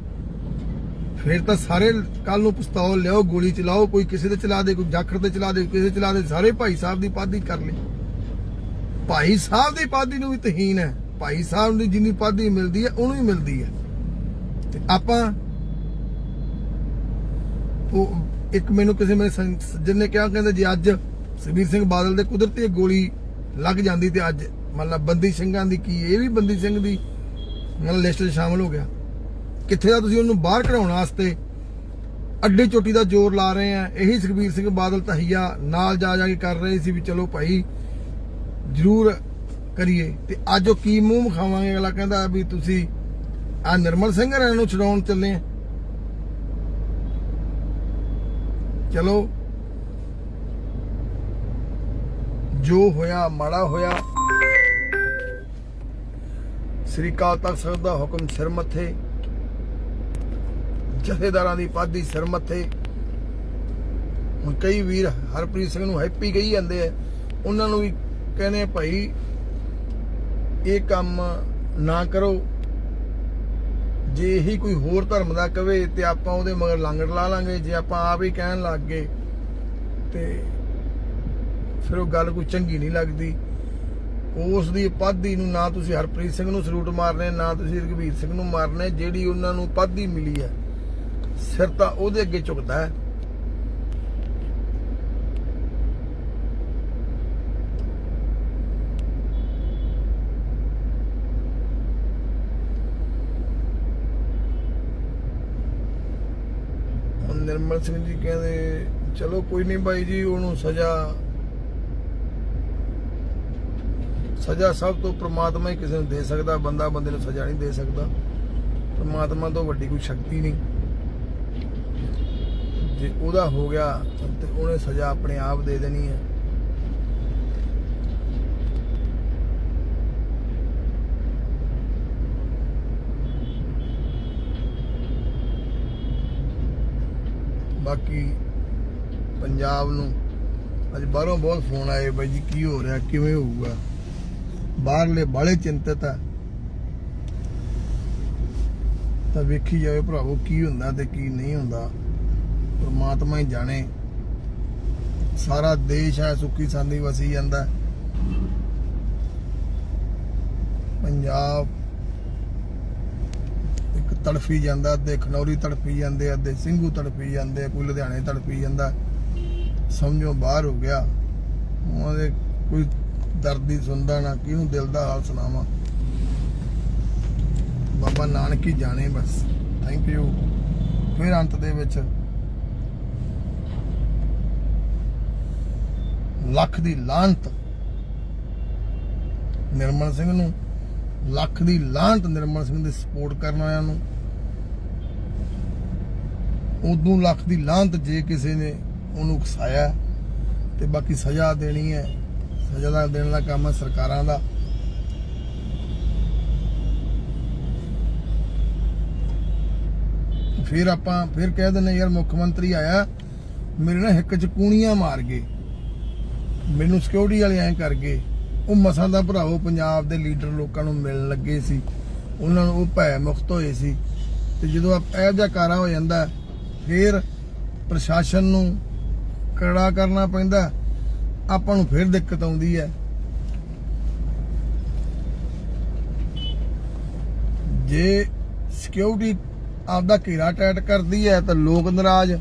ਫਿਰ ਤਾਂ ਸਾਰੇ ਕੱਲ ਨੂੰ ਪਿਸਤੌਲ ਲਿਆਓ, ਗੋਲੀ ਚਲਾਓ, ਕੋਈ ਕਿਸੇ ਤੇ ਚਲਾ ਦੇ, ਕੋਈ ਜਾਖੜ ਤੇ ਚਲਾ ਦੇ ਕਿਸੇ ਤੇ ਚਲਾ ਦੇ, ਸਾਰੇ ਭਾਈ ਸਾਹਿਬ ਦੀ ਪਾਦੀ ਕਰ ਲਈ। ਭਾਈ ਸਾਹਿਬ ਦੀ ਪਾਦੀ ਨੂੰ ਵੀ ਤਹੀਨ ਹੈ। ਭਾਈ ਸਾਹਿਬ ਦੀ ਜਿੰਨੀ ਪਾਦੀ ਮਿਲਦੀ ਹੈ, ਉਹਨੂੰ ਹੀ ਮਿਲਦੀ ਹੈ। ਤੇ ਆਪਾਂ ਉਹ ਇੱਕ ਮੈਨੂੰ ਕਿਸੇ ਮੇਰੇ ਸੱਜਣ ਨੇ ਕਿਹਾ, ਕਹਿੰਦੇ ਜੇ ਅੱਜ ਸੁਖਬੀਰ ਸਿੰਘ ਬਾਦਲ ਦੇ ਕੁਦਰਤੀ ਗੋਲੀ ਲੱਗ ਜਾਂਦੀ ਤੇ ਅੱਜ ਮਤਲਬ ਬੰਦੀ ਸਿੰਘਾਂ ਦੀ ਕੀ, ਇਹ ਵੀ ਬੰਦੀ ਸਿੰਘ ਦੀ ਮਤਲਬ ਲਿਸਟ 'ਚ ਸ਼ਾਮਲ ਹੋ ਗਿਆ। ਕਿੱਥੇ ਦਾ ਤੁਸੀਂ ਉਹਨੂੰ ਬਾਹਰ ਕਢਾਉਣ ਵਾਸਤੇ? ਅੱਡੇ ਚੋਟੀ ਦਾ ਜ਼ੋਰ ਲਾ ਰਹੇ ਆ, ਇਹੀ ਸੁਖਬੀਰ ਸਿੰਘ ਬਾਦਲ ਤਹੀਆ ਨਾਲ ਜਾ ਜਾ ਕੇ ਕਰ ਰਹੇ ਸੀ ਵੀ ਚਲੋ ਭਾਈ ਜ਼ਰੂਰ ਕਰੀਏ। ਤੇ ਅੱਜ ਉਹ ਕੀ ਮੂੰਹ ਖਾਵਾਂਗੇ ਅਗਲਾ ਕਹਿੰਦਾ ਵੀ ਤੁਸੀਂ ਆ ਨਿਰਮਲ ਸਿੰਘ ਹਰਾਂ ਨੂੰ ਛਡਾਉਣ ਚੱਲੇ ਆ। ਚਲੋ। ਜੋ ਹੋਇਆ, ਮਾੜਾ ਹੋਇਆ। ਸ੍ਰੀ ਅਕਾਲ ਤਖਤ ਸਾਹਿਬ ਦਾ ਹੁਕਮ ਸਿਰ ਮੱਥੇ। ਜਥੇਦਾਰਾਂ ਦੀ ਪਾਦੀ ਸਿਰ ਮੱਥੇ। ਹੁਣ ਕਈ ਵੀਰ ਹਰਪ੍ਰੀਤ ਸਿੰਘ ਨੂੰ ਹੈਪੀ ਕਹੀ ਜਾਂਦੇ ਆ। ਉਹਨਾਂ ਨੂੰ ਵੀ ਕਹਿੰਦੇ ਭਾਈ, ਇਹ ਕੰਮ ਨਾ ਕਰੋ। ਜੇ ਇਹੀ ਕੋਈ ਹੋਰ ਧਰਮ ਦਾ ਕਵੇ ਤੇ ਆਪਾਂ ਉਹਦੇ ਮਗਰ ਲਾਂਗੜ ਲਾ ਲਾਂਗੇ, ਜੇ ਆਪਾਂ ਆਪ ਹੀ ਕਹਿਣ ਲੱਗ ਗਏ ਤੇ ਫਿਰ ਉਹ ਗੱਲ ਕੋਈ ਚੰਗੀ ਨਹੀਂ ਲੱਗਦੀ। ਉਸ ਦੀ ਪਾਦੀ ਨੂੰ ਨਾ ਤੁਸੀਂ ਹਰਪ੍ਰੀਤ ਸਿੰਘ ਨੂੰ ਸਲੂਟ ਮਾਰਨੇ, ਨਾ ਤੁਸੀਂ ਰਘਵੀਰ ਸਿੰਘ ਨੂੰ ਮਾਰਨੇ, ਜਿਹੜੀ ਉਹਨਾਂ ਨੂੰ ਪਾਦੀ ਮਿਲੀ ਹੈ, ਸਿਰ ਤਾਂ ਉਹਦੇ ਅੱਗੇ ਝੁਕਦਾ ਹੈ ਹੁਣ ਨਿਰਮਲ ਸਿੰਘ ਜੀ ਕਹਿੰਦੇ, ਚਲੋ ਕੋਈ ਨਹੀਂ ਬਾਈ ਜੀ, ਉਹਨੂੰ ਸਜ਼ਾ ਸਜ਼ਾ ਸਭ ਤੋਂ ਪ੍ਰਮਾਤਮਾ ਹੀ ਕਿਸੇ ਨੂੰ ਦੇ ਸਕਦਾ, ਬੰਦਾ ਬੰਦੇ ਨੂੰ ਸਜ਼ਾ ਨਹੀਂ ਦੇ ਸਕਦਾ। ਪ੍ਰਮਾਤਮਾ ਤੋਂ ਵੱਡੀ ਕੋਈ ਸ਼ਕਤੀ ਨਹੀਂ। ਜੇ ਉਹਦਾ ਹੋ ਗਿਆ, ਤੇ ਉਹਨੇ ਸਜ਼ਾ ਆਪਣੇ ਆਪ ਦੇ ਦੇਣੀ ਹੈ। ਬਾਕੀ ਪੰਜਾਬ ਨੂੰ ਅੱਜ ਬਾਹਰੋਂ ਬਹੁਤ ਫੋਨ ਆਏ ਬਾਈ ਜੀ, ਕੀ ਹੋ ਰਿਹਾ, ਕਿਵੇਂ ਹੋਊਗਾ? ਬਾਹਰਲੇ ਬਾਲੇ ਚਿੰਤਤ ਆ। ਤਾਂ ਵੇਖੀ ਜਾਵੇ ਭਰਾਵੋ, ਕੀ ਹੁੰਦਾ ਤੇ ਕੀ ਨਹੀਂ ਹੁੰਦਾ। ਪਰਮਾਤਮਾ ਹੀ ਜਾਣੇ। ਸਾਰਾ ਦੇਸ਼ ਹੈ ਸੁੱਕੀ ਸਾਂਦੀ ਵਸੀ ਜਾਂਦਾ। ਪੰਜਾਬ ਤੜਫੀ ਜਾਂਦਾ, ਅੱਧੇ ਖਨੌਰੀ ਤੜਫੀ ਜਾਂਦੇ, ਅੱਧੇ ਸਿੰਘੂ ਤੜਫੀ ਜਾਂਦੇ, ਕੋਈ ਲੁਧਿਆਣੇ ਤੜਫੀ ਜਾਂਦਾ। ਸਮਝੋ ਬਾਹਰ ਹੋ ਗਿਆ। ਉਹਦੇ ਕੋਈ ਦਰਦ ਹੀ ਸੁਣਦਾ ਨਾ, ਕਿਹਨੂੰ ਦਿਲ ਦਾ ਹਾਲ ਸੁਣਾਵਾਂ? ਬਾਬਾ ਨਾਨਕ ਹੀ ਜਾਣੇ ਬਸ। ਥੈਂਕ ਯੂ ਫਿਰ ਅੰਤ ਦੇ ਵਿੱਚ ਲੱਖ ਦੀ ਲਾਂਤ ਨਿਰਮਲ ਸਿੰਘ ਨੂੰ ਲੱਖ ਦੀ ਲਾਂਤ ਨਿਰਮਲ ਸਿੰਘ ਦੀ ਸਪੋਰਟ ਕਰਨ ਵਾਲਿਆਂ ਨੂੰ। ਉਦੋਂ ਲੱਖ ਦੀ ਲਾਂਤ ਜੇ ਕਿਸੇ ਨੇ ਉਹਨੂੰ ਉਕਸਾਇਆ ਤੇ ਬਾਕੀ ਸਜ਼ਾ ਦੇਣੀ ਹੈ। ਸਜ਼ਾ ਦਾ ਦੇਣ ਦਾ ਕੰਮ ਹੈ ਸਰਕਾਰਾਂ ਦਾ। ਫਿਰ ਆਪਾਂ ਫਿਰ ਕਹਿ ਦਿੰਦੇ ਯਾਰ ਮੁੱਖ ਮੰਤਰੀ ਆਇਆ, ਮੇਰੇ ਨਾਲ ਹਿੱਕ ਚ ਕੂਣੀਆਂ ਮਾਰ ਗਏ। ਮੈਨੂੰ ਸਿਕਿਉਰਿਟੀ ਵਾਲੇ ਐਂ ਕਰ ਗਏ। ਉਹ ਮਸਾਂ ਦਾ ਭਰਾਵੋ, ਪੰਜਾਬ ਦੇ ਲੀਡਰ ਲੋਕਾਂ ਨੂੰ ਮਿਲਣ ਲੱਗੇ ਸੀ। ਉਹਨਾਂ ਨੂੰ ਉਹ ਭੈ ਮੁਕਤ ਹੋਏ ਸੀ। ਤੇ ਜਦੋਂ ਆਪ ਇਹ ਜਿਹਾ ਕਾਰਾ ਹੋ ਜਾਂਦਾ, ਫਿਰ ਪ੍ਰਸ਼ਾਸਨ ਨੂੰ ਕੜਾ ਕਰਨਾ ਪੈਂਦਾ। ਆਪਾਂ ਨੂੰ ਫਿਰ ਦਿੱਕਤ ਆਉਂਦੀ ਹੈ। ਜੇ ਸਿਕਿਉਰਿਟੀ ਆਪਦਾ ਘੇਰਾ ਟਾਈਟ ਕਰਦੀ ਹੈ, ਤਾਂ ਲੋਕ ਨਾਰਾਜ਼।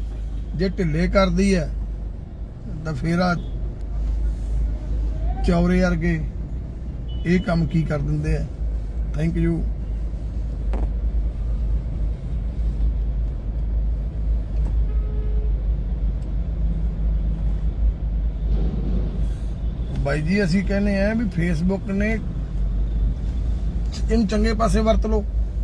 ਜੇ ਢਿੱਲੇ ਕਰਦੀ ਹੈ, ਤਾਂ ਫਿਰ ਆ ਚੌਰੇ ਵਰਗੇ ਇਹ ਕੰਮ ਕੀ ਕਰ ਦਿੰਦੇ ਆ? ਥੈਂਕ ਯੂ ਬਾਈ ਜੀ, ਅਸੀਂ ਕਹਿੰਦੇ ਆ ਵੀ ਫੇਸਬੁੱਕ ਨੇ ਇਹਨੂੰ ਚੰਗੇ ਪਾਸੇ ਵਰਤ ਲਓ।